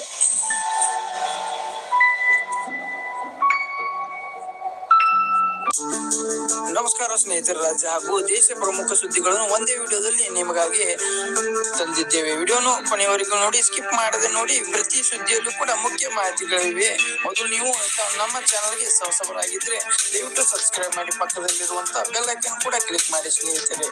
ನಮಸ್ಕಾರ ಸ್ನೇಹಿತರ, ರಾಜ್ಯ ಹಾಗೂ ದೇಶ ಪ್ರಮುಖ ಸುದ್ದಿಗಳನ್ನು ಒಂದೇ ವಿಡಿಯೋದಲ್ಲಿ ನಿಮಗಾಗಿ ತಂದಿದ್ದೇವೆ. ವಿಡಿಯೋನು ಕೊನೆಯವರೆಗೂ ನೋಡಿ ಸ್ಕಿಪ್ ಮಾಡದೆ ನೋಡಿ, ಪ್ರತಿ ಸುದ್ದಿಯಲ್ಲೂ ಕೂಡ ಮುಖ್ಯ ಮಾಹಿತಿಗಳಿವೆ. ಮೊದಲು ನೀವು ನಮ್ಮ ಚಾನಲ್ಗೆ ಹೊಸಬರಾಗಿದ್ರೆ ದಯವಿಟ್ಟು ಸಬ್ಸ್ಕ್ರೈಬ್ ಮಾಡಿ ಪಕ್ಕದಲ್ಲಿರುವಂತಹ ಬೆಲ್ ಐಕನ್ ಕೂಡ ಕ್ಲಿಕ್ ಮಾಡಿ ಸ್ನೇಹಿತರೆ.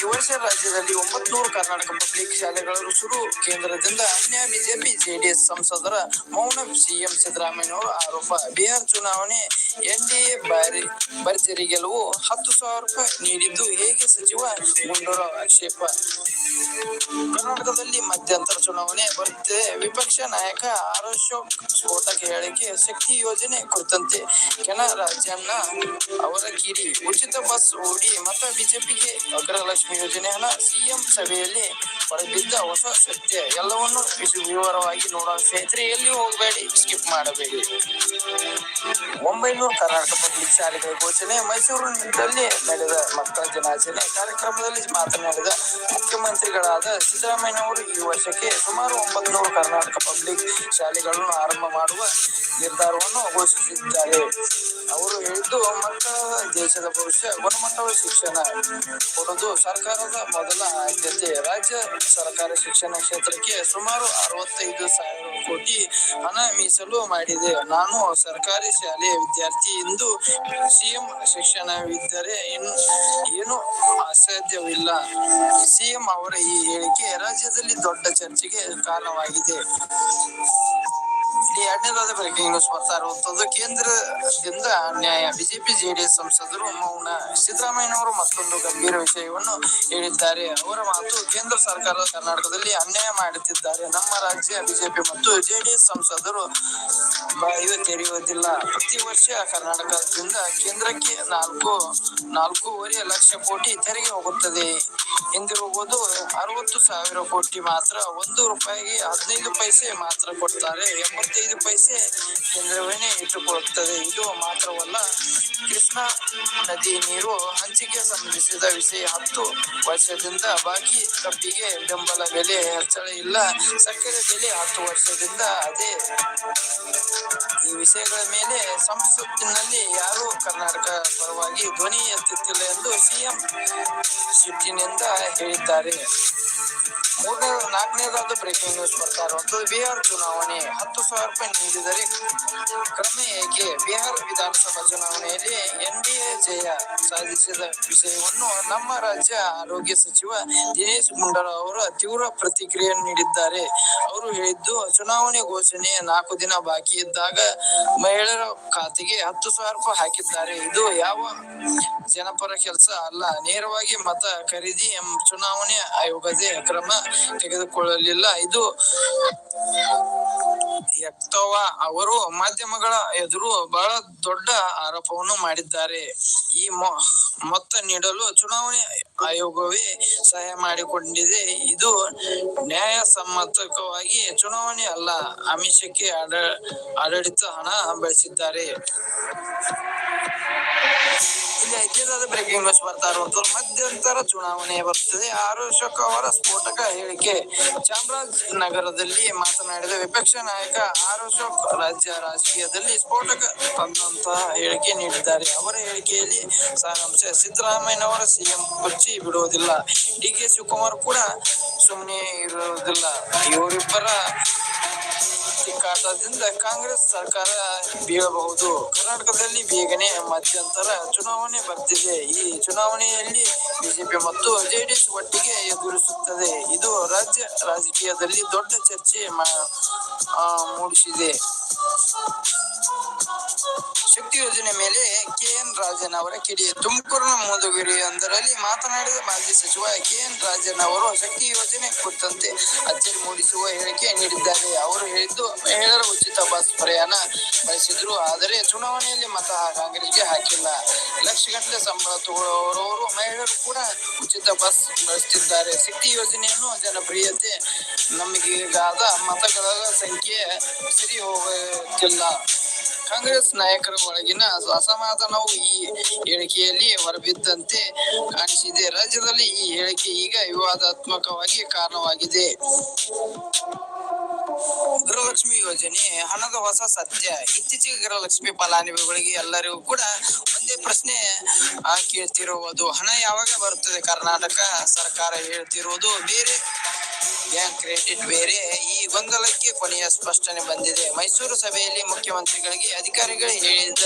ಈ ರಾಜ್ಯದಲ್ಲಿ ಒಂಬತ್ನೂರು ಕರ್ನಾಟಕ ಪಬ್ಲಿಕ್ ಶಾಲೆಗಳು ಶುರು. ಕೇಂದ್ರದಿಂದ ಅನ್ಯ ಬಿಜೆಪಿ, ಜೆಡಿಎಸ್ ಸಂಸದರ ಮೌನ, ಸಿಎಂ ಸಿದ್ದರಾಮಯ್ಯನವರ ಆರೋಪ. ಬಿಹಾರ್ ಚುನಾವಣೆ ಎನ್ಡಿಎ ಬಾರಿ ಭರ್ಜರಿ ಗೆಲುವು? ಹತ್ತು ಸಾವಿರ ರೂಪಾಯಿ. ನೀಡಿದ್ದು ಹೇಗೆ ಸಚಿವ? ಗುಂಡೂರಾವ್ ಆಕ್ಷೇಪ. ಕರ್ನಾಟಕದಲ್ಲಿ ಮಧ್ಯಂತರ ಚುನಾವಣೆ ಬರುತ್ತೆ. ವಿಪಕ್ಷ ನಾಯಕ ಆರ್ ಅಶೋಕ್ ಸ್ಫೋಟಕ ಹೇಳಿಕೆ, ಶಕ್ತಿ ಯೋಜನೆ ಕುರಿತಂತೆ ಕೆನ ರಾಜಣ್ಣ ಅವರ ಕಿರಿ ಉಚಿತ ಬಸ್ ಓಡಿ ಮತ ಬಿಜೆಪಿಗೆ ಅಗ್ರಲಕ್ಷ್ಮಿ ಯೋಜನೆ ಹಣ. ಸಿಎಂ ಸಭೆಯಲ್ಲಿ ಹೊರಬಿದ್ದ ಹೊಸ ಸತ್ಯ. ಎಲ್ಲವನ್ನು ವಿವರವಾಗಿ ನೋಡೋ ಸ್ನೇಹಿತರೆ, ಎಲ್ಲಿ ಹೋಗಬೇಡಿ? ಸ್ಕಿಪ್ ಮಾಡಬೇಡಿ. ಒಂಬೈನೂರು ಕರ್ನಾಟಕ ಪಬ್ಲಿಕ್ ಶಾಲೆಗಳ ಘೋಷಣೆ ಮೈಸೂರಿನಲ್ಲಿ ನಡೆದ ಮಕ್ಕಳ ದಿನಾಚರಣೆ ಕಾರ್ಯಕ್ರಮದಲ್ಲಿ ಮಾತನಾಡಿದ ಮುಖ್ಯಮಂತ್ರಿಗಳಾದ ಸಿದ್ದರಾಮಯ್ಯನವರು ಈ ವರ್ಷಕ್ಕೆ ಸುಮಾರು ಒಂಬತ್ನೂರು ಕರ್ನಾಟಕ ಪಬ್ಲಿಕ್ ಶಾಲೆಗಳನ್ನು ಆರಂಭ ಮಾಡುವ ನಿರ್ಧಾರವನ್ನು ಘೋಷಿಸಿದ್ದಾರೆ. ಅವರು ಹೇಳಿದ್ದು ಮಕ್ಕಳ ದೇಶದ ಭವಿಷ್ಯ, ಗುಣಮಟ್ಟದ ಶಿಕ್ಷಣ ಕೊಡುವುದು ಸರ್ಕಾರದ ಮೊದಲ ಆದ್ಯತೆ. ರಾಜ್ಯ ಸರ್ಕಾರ ಶಿಕ್ಷಣ ಕ್ಷೇತ್ರಕ್ಕೆ ಸುಮಾರು ಅರವತ್ತೈದು ಸಾವಿರ ಕೋಟಿ ಹಣ ಮೀಸಲು ಮಾಡಿದೆ. ನಾನು ಸರ್ಕಾರಿ ಶಾಲೆಯ ವಿದ್ಯಾರ್ಥಿ ಎಂದು ಸಿಎಂ ಶಿಕ್ಷಣವಿದ್ದರೆ ಇನ್ನು ಏನು ಅಸಾಧ್ಯವಿಲ್ಲ. ಸಿಎಂ ಅವರ ಈ ಹೇಳಿಕೆ ರಾಜ್ಯದಲ್ಲಿ ದೊಡ್ಡ ಚರ್ಚೆಗೆ ಕಾರಣವಾಗಿದೆ. ಇಲ್ಲಿ ಎರಡನೇದಾದ ಬ್ರೇಕಿಂಗ್ ನ್ಯೂಸ್ ಬರ್ತಾ ಇರುವಂತದ್ದು ಕೇಂದ್ರದಿಂದ ಅನ್ಯಾಯ. ಬಿಜೆಪಿ, ಜೆಡಿಎಸ್ ಸಂಸದರು ಮೌನ. ಸಿದ್ದರಾಮಯ್ಯನವರು ಮತ್ತೊಂದು ಗಂಭೀರ ವಿಷಯವನ್ನು ಹೇಳಿದ್ದಾರೆ. ಅವರ ಮಾತು ಕೇಂದ್ರ ಸರ್ಕಾರ ಕರ್ನಾಟಕದಲ್ಲಿ ಅನ್ಯಾಯ ಮಾಡುತ್ತಿದ್ದಾರೆ. ನಮ್ಮ ರಾಜ್ಯ ಬಿಜೆಪಿ ಮತ್ತು ಜೆಡಿಎಸ್ ಸಂಸದರು ಬಾಯಿ ತೆರೆಯುವುದಿಲ್ಲ ಪ್ರತಿ ವರ್ಷ ಕರ್ನಾಟಕದಿಂದ ಕೇಂದ್ರಕ್ಕೆ ನಾಲ್ಕು, ನಾಲ್ಕೂವರೆ ಲಕ್ಷ ಕೋಟಿ ತೆರಿಗೆ ಹೋಗುತ್ತದೆ. ಎಂದಿರುವುದು ಅರವತ್ತು ಸಾವಿರ ಕೋಟಿ ಮಾತ್ರ. ಒಂದು ರೂಪಾಯಿಗೆ ಹದಿನೈದು ಪೈಸೆ ಮಾತ್ರ ಕೊಡ್ತಾರೆ ಎಂಬ ಎಪ್ಪತ್ತೈದು ಪೈಸೆ ಕೇಂದ್ರವನ್ನೇ ಇಟ್ಟುಕೊಳ್ಳುತ್ತದೆ. ಇದು ಮಾತ್ರವಲ್ಲ, ಕೃಷ್ಣಾ ನದಿ ನೀರು ಹಂಚಿಕೆ ಸಂಬಂಧಿಸಿದ ವಿಷಯ. ಹತ್ತು ವರ್ಷದಿಂದ ಬಾಕಿ ಕಬ್ಬಿಗೆ ಬೆಂಬಲ ಬೆಲೆ ಹೆಚ್ಚಳ ಇಲ್ಲ. ಸಕ್ಕರೆ ಬೆಲೆ ಹತ್ತು ವರ್ಷದಿಂದ ಅದೇ. ಈ ವಿಷಯಗಳ ಮೇಲೆ ಸಂಸತ್ತಿನಲ್ಲಿ ಯಾರು ಕರ್ನಾಟಕ ಪರವಾಗಿ ಧ್ವನಿ ಎತ್ತುತ್ತಿಲ್ಲ ಎಂದು ಸಿಎಂ ಸಿಟ್ಟಿನಿಂದ ಹೇಳಿದ್ದಾರೆ. ಮೂರನೇ ನಾಲ್ಕನೇದಾದ ಬ್ರೇಕಿಂಗ್ ನ್ಯೂಸ್ ಇರುವಂತದ್ದು ಬಿಹಾರ್ ಚುನಾವಣೆ. ಹತ್ತು ಸಾವಿರ ರೂಪಾಯಿ ನೀಡಿದರೆ ಕ್ರಮ ಏಕೆ? ಬಿಹಾರ್ ವಿಧಾನಸಭಾ ಚುನಾವಣೆಯಲ್ಲಿ ಎನ್ಡಿಎ ಜಯ ಸಾಧಿಸಿದ ವಿಷಯವನ್ನು ನಮ್ಮ ರಾಜ್ಯ ಆರೋಗ್ಯ ಸಚಿವ ದಿನೇಶ್ ಗುಂಡೂರಾವ್ ಅವರು ತೀವ್ರ ಪ್ರತಿಕ್ರಿಯೆ ನೀಡಿದ್ದಾರೆ. ಅವರು ಹೇಳಿದ್ದು, ಚುನಾವಣೆ ಘೋಷಣೆ ನಾಲ್ಕು ದಿನ ಬಾಕಿ ಇದ್ದಾಗ ಮಹಿಳೆಯರ ಖಾತೆಗೆ ಹತ್ತು ಸಾವಿರ ರೂಪಾಯಿ ಹಾಕಿದ್ದಾರೆ. ಇದು ಯಾವ ಜನಪರ ಕೆಲಸ ಅಲ್ಲ. ನೇರವಾಗಿ ಮತ ಖರೀದಿ ಚುನಾವಣೆ ಆಯೋಗದೇ ಕ್ರಮ ತೆಗೆದುಕೊಳ್ಳಲಿಲ್ಲ. ಇದು ಯಕ್ತವ ಅವರು ಮಾಧ್ಯಮಗಳ ಎದುರು ಬಹಳ ದೊಡ್ಡ ಆರೋಪವನ್ನು ಮಾಡಿದ್ದಾರೆ. ಈ ಮೊತ್ತ ನೀಡಲು ಚುನಾವಣೆ ಆಯೋಗವೇ ಸಹಾಯ ಮಾಡಿಕೊಂಡಿದೆ. ಇದು ನ್ಯಾಯಸಮ್ಮತಕವಾಗಿ ಚುನಾವಣೆ ಅಲ್ಲ ಆಮಿಷಕ್ಕೆ ಆಡ- ಆಡಳಿತ ಹಣ ಬಳಸಿದ್ದಾರೆ. ಬ್ರೇಕಿಂಗ್ ಮಧ್ಯಂತರ ಚುನಾವಣೆ ಬರುತ್ತದೆ. ಆರೋಶಕ್ ಅವರ ಸ್ಫೋಟಕ ಹೇಳಿಕೆ. ಚಾಮರಾಜನಗರದಲ್ಲಿ ಮಾತನಾಡಿದ ವಿಪಕ್ಷ ನಾಯಕ ಆರೋಶಕ್ ರಾಜ್ಯ ರಾಜಕೀಯದಲ್ಲಿ ಸ್ಫೋಟಕ ತಂದಂತಹ ಹೇಳಿಕೆ ನೀಡಿದ್ದಾರೆ. ಅವರ ಹೇಳಿಕೆಯಲ್ಲಿ ಸಾರಾಂಶ, ಸಿದ್ದರಾಮಯ್ಯನವರ ಸಿಎಂ ಕೊಚ್ಚಿ ಬಿಡುವುದಿಲ್ಲ. ಡಿ ಕೆ ಶಿವಕುಮಾರ್ ಕೂಡ ಸುಮ್ಮನೆ ಇರುವುದಿಲ್ಲ. ಇವರಿಬ್ಬರ ತಿಕ್ಕಾಟದಿಂದ ಕಾಂಗ್ರೆಸ್ ಸರ್ಕಾರ ಬೀಳಬಹುದು. ಕರ್ನಾಟಕದಲ್ಲಿ ಬೇಗನೆ ಮಧ್ಯಂತರ ಚುನಾವಣೆ ಬರ್ತಿದೆ. ಈ ಚುನಾವಣೆಯಲ್ಲಿ ಬಿಜೆಪಿ ಮತ್ತು ಜೆಡಿಎಸ್ ಒಟ್ಟಿಗೆ ಎದುರಿಸುತ್ತದೆ. ಇದು ರಾಜ್ಯ ರಾಜಕೀಯದಲ್ಲಿ ದೊಡ್ಡ ಚರ್ಚೆ ಮೂಡಿಸಿದೆ. ಶಕ್ತಿ ಯೋಜನೆ ಮೇಲೆ ಕೆ ಎನ್ ರಾಜನ್ ಅವರ ಕಿಡಿ ತುಮಕೂರಿನ ಮೋದಗಿರಿಯೊಂದರಲ್ಲಿ ಮಾತನಾಡಿದ ಮಾಜಿ ಸಚಿವ ಕೆ ಎನ್ ರಾಜನ್ ಅವರು, ಶಕ್ತಿ ಯೋಜನೆ ಕುರಿತಂತೆ ಅಚ್ಚರಿ ಮೂಡಿಸುವ ಹೇಳಿಕೆ ನೀಡಿದ್ದಾರೆ. ಅವರು ಹೇಳಿದ್ದು ಮಹಿಳೆಯರ ಉಚಿತ ಬಸ್ ಪ್ರಯಾಣ ಬಯಸಿದ್ರು ಆದರೆ ಚುನಾವಣೆಯಲ್ಲಿ ಮತ ಕಾಂಗ್ರೆಸ್ಗೆ ಹಾಕಿಲ್ಲ. ಲಕ್ಷಗಟ್ಟಲೆ ಸಂಬಳ ತಗೊಳ್ಳುವವರು ಮಹಿಳೆಯರು ಕೂಡ ಉಚಿತ ಬಸ್ ಬಳಸುತ್ತಿದ್ದಾರೆ. ಶಕ್ತಿ ಯೋಜನೆಯನ್ನು ಜನಪ್ರಿಯತೆ ನಮಗೀಗಾದ ಮತಗಳ ಸಂಖ್ಯೆ ಸರಿ ಹೋಗುತ್ತಿಲ್ಲ ಕಾಂಗ್ರೆಸ್ ನಾಯಕರ ಒಳಗಿನ ಅಸಮಾಧಾನವು ಈ ಹೇಳಿಕೆಯಲ್ಲಿ ಹೊರಬಿದ್ದಂತೆ ಕಾಣಿಸಿದೆ. ರಾಜ್ಯದಲ್ಲಿ ಈ ಹೇಳಿಕೆ ಈಗ ವಿವಾದಾತ್ಮಕವಾಗಿ ಕಾರಣವಾಗಿದೆ. ಗೃಹಲಕ್ಷ್ಮಿ ಯೋಜನೆ, ಹಣದ ಹೊಸ ಸತ್ಯ, ಇತ್ತೀಚೆಗೆ ಗೃಹಲಕ್ಷ್ಮಿ ಫಲಾನುಭವಿಗಳಿಗೆ ಎಲ್ಲರಿಗೂ ಕೂಡ ಒಂದೇ ಪ್ರಶ್ನೆ ಕೇಳ್ತಿರುವುದು. ಹಣ ಯಾವಾಗ ಬರುತ್ತದೆ? ಕರ್ನಾಟಕ ಸರ್ಕಾರ ಹೇಳ್ತಿರುವುದು ಬೇರೆ ಬ್ಯಾಂಕ್ ಕ್ರೆಡಿಟ್ ಬೇರೆ ಈ ಗೊಂದಲಕ್ಕೆ ಕೊನೆಯ ಸ್ಪಷ್ಟನೆ ಬಂದಿದೆ. ಮೈಸೂರು ಸಭೆಯಲ್ಲಿ ಮುಖ್ಯಮಂತ್ರಿಗಳಿಗೆ ಅಧಿಕಾರಿಗಳು ಹೇಳಿದ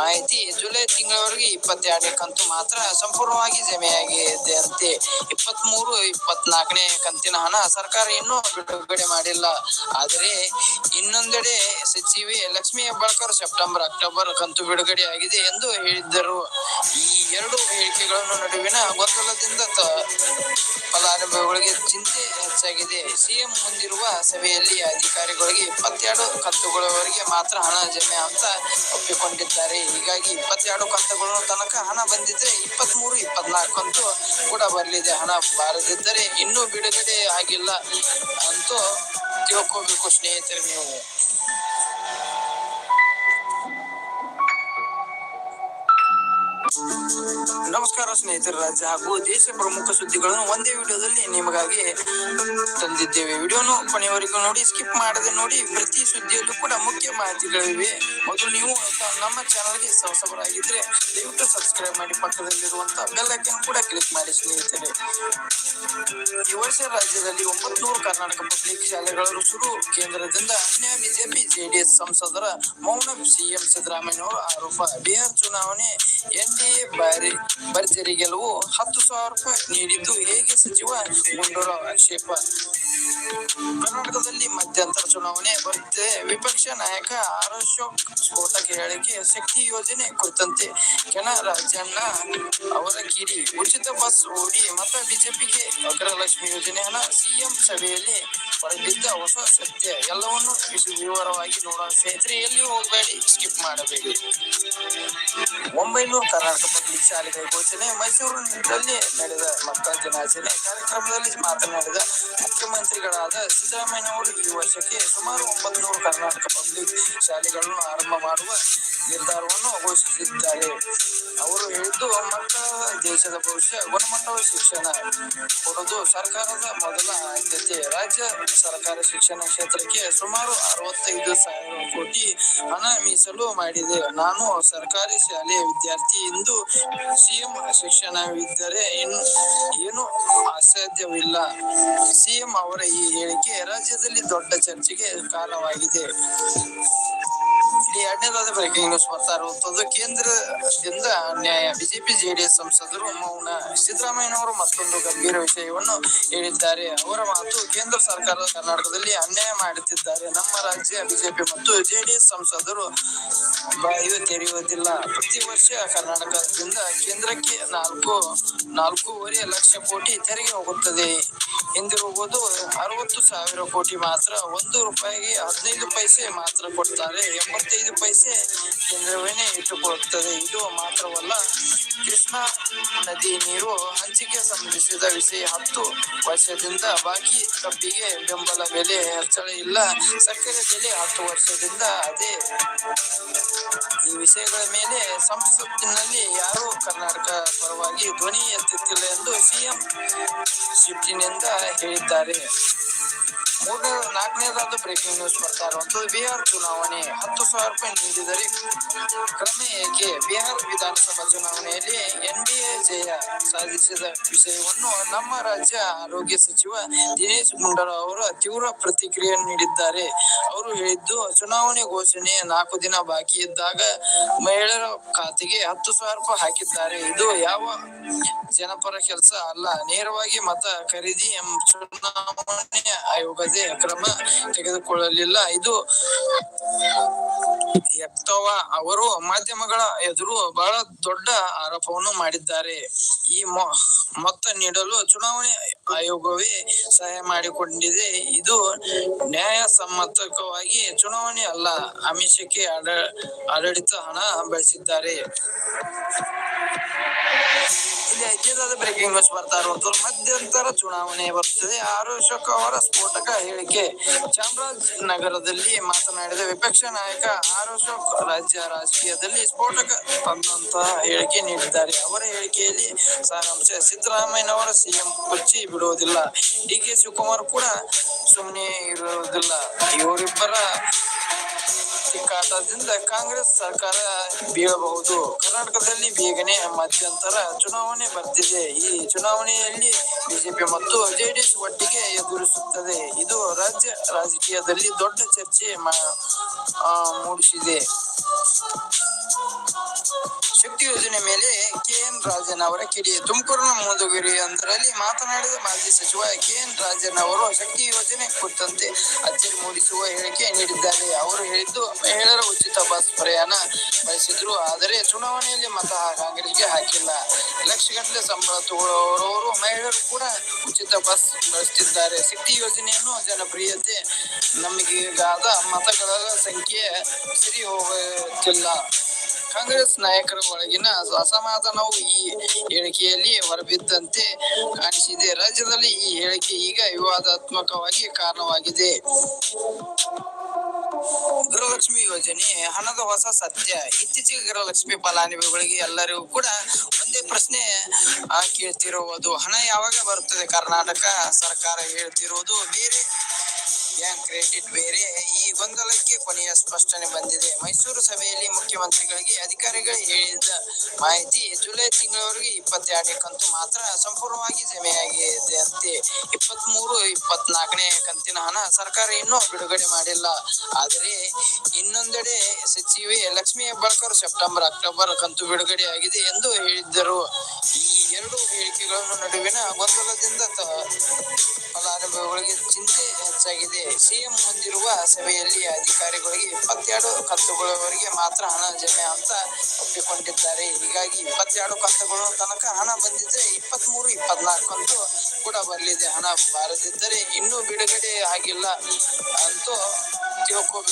ಮಾಹಿತಿ ಜುಲೈ ತಿಂಗಳವರೆಗೆ ಇಪ್ಪತ್ತೆರಡನೇ ಕಂತು ಮಾತ್ರ ಸಂಪೂರ್ಣವಾಗಿ ಜಮೆಯಾಗಿದೆ ಅಂತೆ ಇಪ್ಪತ್ತ್ ಮೂರು ಇಪ್ಪತ್ನಾಲ್ಕನೇ ಕಂತಿನ ಹಣ ಸರ್ಕಾರ ಇನ್ನೂ ಬಿಡುಗಡೆ ಮಾಡಿಲ್ಲ. ಆದರೆ ಇನ್ನೊಂದೆಡೆ ಸಚಿವೆ ಲಕ್ಷ್ಮೀ ಹೆಬ್ಬಾಳ್ಕರ್ ಸೆಪ್ಟೆಂಬರ್, ಅಕ್ಟೋಬರ್ ಕಂತು ಬಿಡುಗಡೆ ಆಗಿದೆ ಎಂದು ಹೇಳಿದ್ದರು. ಈ ಎರಡು ಹೇಳಿಕೆಗಳನ್ನು ನಡುವಿನ ಗೊಂದಲದಿಂದ ಫಲಾನುಭವಿಗಳಿಗೆ ಚಿಂತೆ ಹೆಚ್ಚಾಗಿದೆ. ಸಿಎಂ ಮುಂದಿರುವ ಸಭೆಯಲ್ಲಿ ಅಧಿಕಾರಿಗಳಿಗೆ ಇಪ್ಪತ್ತೆರಡು ಕಂತುಗಳವರೆಗೆ ಮಾತ್ರ ಹಣ ಜಮೆ ಅಂತ ಒಪ್ಪಿಕೊಂಡಿದ್ದಾರೆ. ಹೀಗಾಗಿ ಇಪ್ಪತ್ತೆರಡು ಕಂತುಗಳ ತನಕ ಹಣ ಬಂದಿದ್ರೆ ಇಪ್ಪತ್ತ್ ಮೂರು ಇಪ್ಪತ್ನಾಲ್ಕು ಕಂತು ಕೂಡ ಬರಲಿದೆ. ಹಣ ಬಾರದಿದ್ದರೆ ಇನ್ನೂ ಬಿಡುಗಡೆ ಆಗಿಲ್ಲ ಅಂತೂ ತಿಳ್ಕೋಬೇಕು ಸ್ನೇಹಿತರೆ ನೀವು. ನಮಸ್ಕಾರ ಸ್ನೇಹಿತರ, ರಾಜ್ಯ ಹಾಗೂ ದೇಶ ಪ್ರಮುಖ ಸುದ್ದಿಗಳನ್ನು ಒಂದೇ ವಿಡಿಯೋದಲ್ಲಿ ನಿಮಗಾಗಿ ತಂದಿದ್ದೇವೆ. ವಿಡಿಯೋನು ಕೊನೆಯವರೆಗೂ ನೋಡಿ ಸ್ಕಿಪ್ ಮಾಡದೆ ನೋಡಿ, ಪ್ರತಿ ಸುದ್ದಿಯಲ್ಲೂ ಕೂಡ ಮುಖ್ಯ ಮಾಹಿತಿಗಳಿವೆ. ಮೊದಲು ನೀವು ನಮ್ಮ ಚಾನಲ್ಗೆ ಹೊಸಬರಾಗಿದ್ರೆ ದಯವಿಟ್ಟು ಸಬ್ಸ್ಕ್ರೈಬ್ ಮಾಡಿ, ಪಕ್ಕದಲ್ಲಿರುವಂತ ಬೆಲ್ ಐಕನ್ ಕೂಡ ಕ್ಲಿಕ್ ಮಾಡಿ ಸ್ನೇಹಿತರೆ. ಈ ವರ್ಷ ರಾಜ್ಯದಲ್ಲಿ ಒಂಬತ್ತು ಕರ್ನಾಟಕ ಪಬ್ಲಿಕ್ ಶಾಲೆಗಳು ಶುರು. ಕೇಂದ್ರದಿಂದ ಅನ್ಯ ಬಿಜೆಪಿ, ಜೆಡಿಎಸ್ ಸಂಸದರ ಮೌನ, ಸಿಎಂ ಸಿದ್ದರಾಮಯ್ಯ ಆರೋಪ. ಬಿಹಾರ್ ಚುನಾವಣೆ ಎನ್ಡಿಎ ಬಾರಿ ಭರ್ಜರಿ ಗೆಲುವು. ಹತ್ತು ಸಾವಿರ ರೂಪಾಯಿ ನೀಡಿದ್ದು ಹೇಗೆ ಸಚಿವ? ಗುಂಡೂರಾವ್ ಆಕ್ಷೇಪ. ಕರ್ನಾಟಕದಲ್ಲಿ ಮಧ್ಯಂತರ ಚುನಾವಣೆ ಬರುತ್ತೆ. ವಿಪಕ್ಷ ನಾಯಕ ಆರ್ ಅಶೋಕ್ ಸ್ಫೋಟಕ ಹೇಳಿಕೆ, ಶಕ್ತಿ ಯೋಜನೆ ಕುರಿತಂತೆ ಕೆನ ರಾಜಣ್ಣ ಅವರ ಕಿರಿ ಉಚಿತ ಬಸ್ ಓಡಿ ಮತ ಬಿಜೆಪಿಗೆ ಅಗ್ರಲಕ್ಷ್ಮಿ ಯೋಜನೆ ಹಣ. ಸಿಎಂ ಸಭೆಯಲ್ಲಿ ಹೊರಬಿದ್ದ ಹೊಸ ಸತ್ಯ. ಎಲ್ಲವನ್ನು ವಿವರವಾಗಿ ನೋಡೋಣ. ಸ್ನೇಹಿತರೆ, ಎಲ್ಲಿ ಹೋಗಬೇಡಿ? ಸ್ಕಿಪ್ ಮಾಡಬೇಡಿ. ಒಂಬೈನೂರು ಕರ್ನಾಟಕ ಪಬ್ಲಿಕ್ ಶಾಲೆಗಳ ಘೋಷಣೆ ಮೈಸೂರಿನಲ್ಲಿ ನಡೆದ ಮಕ್ಕಳ ದಿನಾಚರಣೆ. ಕಾರ್ಯಕ್ರಮದಲ್ಲಿ ಮಾತನಾಡಿದ ಮುಖ್ಯಮಂತ್ರಿಗಳಾದ ಸಿದ್ದರಾಮಯ್ಯನವರು ಈ ವರ್ಷಕ್ಕೆ ಸುಮಾರು ಒಂಬತ್ತು ನೂರು ಕರ್ನಾಟಕ ಪಬ್ಲಿಕ್ ಶಾಲೆಗಳನ್ನು ಆರಂಭ ಮಾಡುವ ನಿರ್ಧಾರವನ್ನು ಘೋಷಿಸಿದ್ದಾರೆ. ಅವರು ಹೇಳಿದ್ದು ಮಕ್ಕಳ ದೇಶದ ಭವಿಷ್ಯ, ಗುಣಮಟ್ಟದ ಶಿಕ್ಷಣ ಕೊಡೋದು ಸರ್ಕಾರದ ಮೊದಲ ಆದ್ಯತೆ. ರಾಜ್ಯ ಸರ್ಕಾರ ಶಿಕ್ಷಣ ಕ್ಷೇತ್ರಕ್ಕೆ ಸುಮಾರು ಅರವತ್ತೈದು ಸಾವಿರ ಕೋಟಿ ಹಣ ಮೀಸಲು ಮಾಡಿದೆ. ನಾನು ಸರ್ಕಾರಿ ಶಾಲೆಯ ವಿದ್ಯಾರ್ಥಿ. ಎಂದು ಸಿಎಂ ಶಿಕ್ಷಣವಿದ್ದರೆ ಏನು ಅಸಾಧ್ಯವಿಲ್ಲ. ಸಿಎಂ ಅವರ ಈ ಹೇಳಿಕೆ ರಾಜ್ಯದಲ್ಲಿ ದೊಡ್ಡ ಚರ್ಚೆಗೆ ಕಾರಣವಾಗಿದೆ. ಇಲ್ಲಿ ಎರಡನೇದಾದ ಬ್ರೇಕಿಂಗ್ ನ್ಯೂಸ್ ಬರ್ತಾ ಇರುವಂತದ್ದು ಕೇಂದ್ರದಿಂದ ನ್ಯಾಯ. ಬಿಜೆಪಿ, ಜೆಡಿಎಸ್ ಸಂಸದರು ಮೌನ. ಸಿದ್ದರಾಮಯ್ಯನವರು ಮತ್ತೊಂದು ಗಂಭೀರ ವಿಷಯವನ್ನು ಹೇಳಿದ್ದಾರೆ. ಅವರ ಮಾತು ಕೇಂದ್ರ ಸರ್ಕಾರ ಕರ್ನಾಟಕದಲ್ಲಿ ಅನ್ಯಾಯ ಮಾಡುತ್ತಿದ್ದಾರೆ. ನಮ್ಮ ರಾಜ್ಯ ಬಿಜೆಪಿ ಮತ್ತು ಜೆಡಿಎಸ್ ಸಂಸದರು ಬಾಯಿ ತೆರೆಯುವುದಿಲ್ಲ ಪ್ರತಿ ವರ್ಷ ಕರ್ನಾಟಕದಿಂದ ಕೇಂದ್ರಕ್ಕೆ ನಾಲ್ಕು, ನಾಲ್ಕೂವರೆ ಲಕ್ಷ ಕೋಟಿ ತೆರಿಗೆ ಹೋಗುತ್ತದೆ. ಎಂದಿರುವುದು ಅರವತ್ತು ಸಾವಿರ ಕೋಟಿ ಮಾತ್ರ. ಒಂದು ರೂಪಾಯಿಗೆ ಹದಿನೈದು ಪೈಸೆ ಮಾತ್ರ ಕೊಡ್ತಾರೆ ಎಂಬತ್ತೈದು ಪೈಸೆ ಕೇಂದ್ರವೇನೆ ಇಟ್ಟುಕೊಳ್ಳುತ್ತದೆ ಇದು ಮಾತ್ರವಲ್ಲ, ಕೃಷ್ಣಾ ನದಿ ನೀರು ಹಂಚಿಕೆ ಸಂಬಂಧಿಸಿದ ವಿಷಯ. ಹತ್ತು ವರ್ಷದಿಂದ ಬಾಕಿ ಕಬ್ಬಿಗೆ ಬೆಂಬಲ ಬೆಲೆ ಹೆಚ್ಚಳ ಇಲ್ಲ. ಸಕ್ಕರೆ ಬೆಲೆ ಹತ್ತು ವರ್ಷದಿಂದ ಅದೇ. ಈ ವಿಷಯಗಳ ಮೇಲೆ ಸಂಸತ್ತಿನಲ್ಲಿ ಯಾರೂ ಕರ್ನಾಟಕ ಪರವಾಗಿ ಧ್ವನಿ ಎತ್ತುತ್ತಿಲ್ಲ ಎಂದು ಸಿಎಂ ಶಿಫ್ಟಿನಿಂದ ಹೇಳಿದ್ದಾರೆ. ಮೂರನೇ ನಾಲ್ಕನೇದಾದ ಬ್ರೇಕಿಂಗ್ ನ್ಯೂಸ್ ಬರ್ತಾ ಇರುವಂತದ್ದು ಬಿಹಾರ್ ಚುನಾವಣೆ ಹತ್ತು ಸಾವಿರ ರೂಪಾಯಿ ನೀಡಿದರೆ ಕ್ರಮ ಏಕೆ? ಬಿಹಾರ್ ವಿಧಾನಸಭಾ ಚುನಾವಣೆಯಲ್ಲಿ ಎನ್ಡಿಎ ಜಯ ಸಾಧಿಸಿದ ವಿಷಯವನ್ನು ನಮ್ಮ ರಾಜ್ಯ ಆರೋಗ್ಯ ಸಚಿವ ದಿನೇಶ್ ಗುಂಡೂರಾವ್ ಅವರು ತೀವ್ರ ಪ್ರತಿಕ್ರಿಯೆ ನೀಡಿದ್ದಾರೆ. ಅವರು ಹೇಳಿದ್ದು, ಚುನಾವಣೆ ಘೋಷಣೆ ನಾಲ್ಕು ದಿನ ಬಾಕಿ ಇದ್ದಾಗ ಮಹಿಳೆಯರ ಖಾತೆಗೆ ಹತ್ತು ಸಾವಿರ ರೂಪಾಯಿ ಹಾಕಿದ್ದಾರೆ. ಇದು ಯಾವ ಜನಪರ ಕೆಲಸ ಅಲ್ಲ. ನೇರವಾಗಿ ಮತ ಖರೀದಿ ಎಂಬ ಚುನಾವಣೆ ಆಯೋಗದೇ ಕ್ರಮ ತೆಗೆದುಕೊಳ್ಳಲಿಲ್ಲ. ಇದು ಎತ್ತವ ಅವರು ಮಾಧ್ಯಮಗಳ ಎದುರು ಬಹಳ ದೊಡ್ಡ ಆರೋಪವನ್ನು ಮಾಡಿದ್ದಾರೆ. ಈ ಮೊತ್ತ ನೀಡಲು ಚುನಾವಣೆ ಆಯೋಗವೇ ಸಹಾಯ ಮಾಡಿಕೊಂಡಿದೆ. ಇದು ನ್ಯಾಯಸಮ್ಮತವಾಗಿ ಚುನಾವಣೆ ಅಲ್ಲ ಆಮಿಷಕ್ಕೆ ಆಡ- ಆಡಳಿತ ಹಣ ಬಳಸಿದ್ದಾರೆ ಬ್ರೇಕಿಂಗ್ ನ್ಯೂಸ್ ಬರ್ತಾ ಇರುವಂತದ್ದು ಮಧ್ಯಂತರ ಚುನಾವಣೆ ಬರ್ತದೆ. ಆರೋಶಕ್ ಅವರ ಸ್ಫೋಟಕ ಹೇಳಿಕೆ. ಚಾಮರಾಜ್ ನಗರದಲ್ಲಿ ಮಾತನಾಡಿದ ವಿಪಕ್ಷ ನಾಯಕ ಆರ್ ಅಶೋಕ್, ರಾಜ್ಯ ರಾಜಕೀಯದಲ್ಲಿ ಸ್ಫೋಟಕ ತಂದಂತಹ ಹೇಳಿಕೆ ನೀಡಿದ್ದಾರೆ. ಅವರ ಹೇಳಿಕೆಯಲ್ಲಿ ಸಾರಾಂಶ, ಸಿದ್ದರಾಮಯ್ಯನವರ ಸಿಎಂ ಕುರ್ಚಿ ಬಿಡುವುದಿಲ್ಲ. ಡಿ ಕೆ ಶಿವಕುಮಾರ್ ಕೂಡ ಸುಮ್ಮನೆ ಇರುವುದಿಲ್ಲ. ಇವರಿಬ್ಬರ ತಿಕ್ಕಾಟದಿಂದ ಕಾಂಗ್ರೆಸ್ ಸರ್ಕಾರ ಬೀಳಬಹುದು. ಕರ್ನಾಟಕದಲ್ಲಿ ಬೇಗನೆ ಮಧ್ಯಂತರ ಚುನಾವಣೆ ಬರ್ತಿದೆ. ಈ ಚುನಾವಣೆಯಲ್ಲಿ ಬಿಜೆಪಿ ಮತ್ತು ಜೆಡಿಎಸ್ ಒಟ್ಟಿಗೆ ಎದುರಿಸುತ್ತದೆ. ಇದು ರಾಜ್ಯ ರಾಜಕೀಯದಲ್ಲಿ ದೊಡ್ಡ ಚರ್ಚೆ ಮೂಡಿಸಿದೆ. ಶಕ್ತಿ ಯೋಜನೆ ಮೇಲೆ ಕೆ ಎನ್ ರಾಜನ್ ಅವರ ಕಿಡಿ. ತುಮಕೂರಿನ ಮೂದುಗಿರಿ ಮಾತನಾಡಿದ ಮಾಜಿ ಸಚಿವ ಕೆ ಎನ್ ರಾಜನ್ ಅವರು, ಶಕ್ತಿ ಯೋಜನೆ ಕುರಿತಂತೆ ಅಚ್ಚರಿ ಮೂಡಿಸುವ ಹೇಳಿಕೆ ನೀಡಿದ್ದಾರೆ. ಅವರು ಹೇಳಿದ್ದು ಮಹಿಳೆಯರ ಉಚಿತ ಬಸ್ ಪ್ರಯಾಣ ಬಯಸಿದ್ರು. ಆದರೆ ಚುನಾವಣೆಯಲ್ಲಿ ಮತ ಕಾಂಗ್ರೆಸ್ಗೆ ಹಾಕಿಲ್ಲ. ಲಕ್ಷಗಟ್ಟಲೆ ಸಂಬಳ ತಗೊಳ್ಳುವವರು ಮಹಿಳೆಯರು ಕೂಡ ಉಚಿತ ಬಸ್ ಬಳಸುತ್ತಿದ್ದಾರೆ. ಶಕ್ತಿ ಯೋಜನೆಯನ್ನು ಜನಪ್ರಿಯತೆ ನಮಗೀಗಾದ ಮತಗಳ ಸಂಖ್ಯೆ ಸರಿ ಹೋಗುತ್ತಿಲ್ಲ ಕಾಂಗ್ರೆಸ್ ನಾಯಕರ ಒಳಗಿನ ಅಸಮಾಧಾನವು ಈ ಹೇಳಿಕೆಯಲ್ಲಿ ಹೊರಬಿದ್ದಂತೆ ಕಾಣಿಸಿದೆ. ರಾಜ್ಯದಲ್ಲಿ ಈ ಹೇಳಿಕೆ ಈಗ ವಿವಾದಾತ್ಮಕವಾಗಿ ಕಾರಣವಾಗಿದೆ. ಗೃಹಲಕ್ಷ್ಮಿ ಯೋಜನೆ, ಹಣದ ಹೊಸ ಸತ್ಯ, ಇತ್ತೀಚೆಗೆ ಗೃಹಲಕ್ಷ್ಮಿ ಫಲಾನುಭವಿಗಳಿಗೆ ಎಲ್ಲರಿಗೂ ಕೂಡ ಒಂದೇ ಪ್ರಶ್ನೆ ಕೇಳ್ತಿರುವುದು ಹಣ ಯಾವಾಗ ಬರುತ್ತದೆ? ಕರ್ನಾಟಕ ಸರ್ಕಾರ ಹೇಳ್ತಿರುವುದು ಬೇರೆ ಬ್ಯಾಂಕ್ ಕ್ರೆಡಿಟ್ ಬೇರೆ. ಈ ಗೊಂದಲಕ್ಕೆ ಕೊನೆಯ ಸ್ಪಷ್ಟನೆ ಬಂದಿದೆ. ಮೈಸೂರು ಸಭೆಯಲ್ಲಿ ಮುಖ್ಯಮಂತ್ರಿಗಳಿಗೆ ಅಧಿಕಾರಿಗಳು ಹೇಳಿದ ಮಾಹಿತಿ ಜುಲೈ ತಿಂಗಳವರೆಗೆ ಇಪ್ಪತ್ತೆರಡನೇ ಕಂತು ಮಾತ್ರ ಸಂಪೂರ್ಣವಾಗಿ ಜಮೆಯಾಗಿದೆ ಅಂತೆ. ಇಪ್ಪತ್ತ್ ಮೂರು ಇಪ್ಪತ್ನಾಲ್ಕನೇ ಕಂತಿನ ಹಣ ಸರ್ಕಾರ ಇನ್ನೂ ಬಿಡುಗಡೆ ಮಾಡಿಲ್ಲ. ಆದರೆ ಇನ್ನೊಂದೆಡೆ ಸಚಿವೆ ಲಕ್ಷ್ಮೀ ಹೆಬ್ಬಾಳ್ಕರ್ ಸೆಪ್ಟೆಂಬರ್, ಅಕ್ಟೋಬರ್ ಕಂತು ಬಿಡುಗಡೆ ಆಗಿದೆ ಎಂದು ಹೇಳಿದ್ದರು. ಈ ಎರಡು ಹೇಳಿಕೆಗಳ ನಡುವಿನ ಗೊಂದಲದಿಂದ ಫಲಾನುಭವಿಗಳಿಗೆ ಚಿಂತೆ ಹೆಚ್ಚಾಗಿದೆ. ಸಿಎಂ ಹೊಂದಿರುವ ಸಭೆಯಲ್ಲಿ ಅಧಿಕಾರಿಗಳಿಗೆ ಇಪ್ಪತ್ತೆರಡು ಕಂತುಗಳವರೆಗೆ ಮಾತ್ರ ಹಣ ಜಮೆ ಅಂತ ಒಪ್ಪಿಕೊಂಡಿದ್ದಾರೆ. ಹೀಗಾಗಿ ಇಪ್ಪತ್ತೆರಡು ಕಂತುಗಳ ತನಕ ಹಣ ಬಂದಿದ್ರೆ ಇಪ್ಪತ್ತ್ ಮೂರು ಇಪ್ಪತ್ನಾಲ್ಕು ಕಂತು ಕೂಡ ಬರಲಿದೆ ಹಣ ಬಾರದಿದ್ದರೆ ಇನ್ನೂ ಬಿಡುಗಡೆ ಆಗಿಲ್ಲ ಅಂತೂ ತಿಳ್ಕೋಬೇಕು.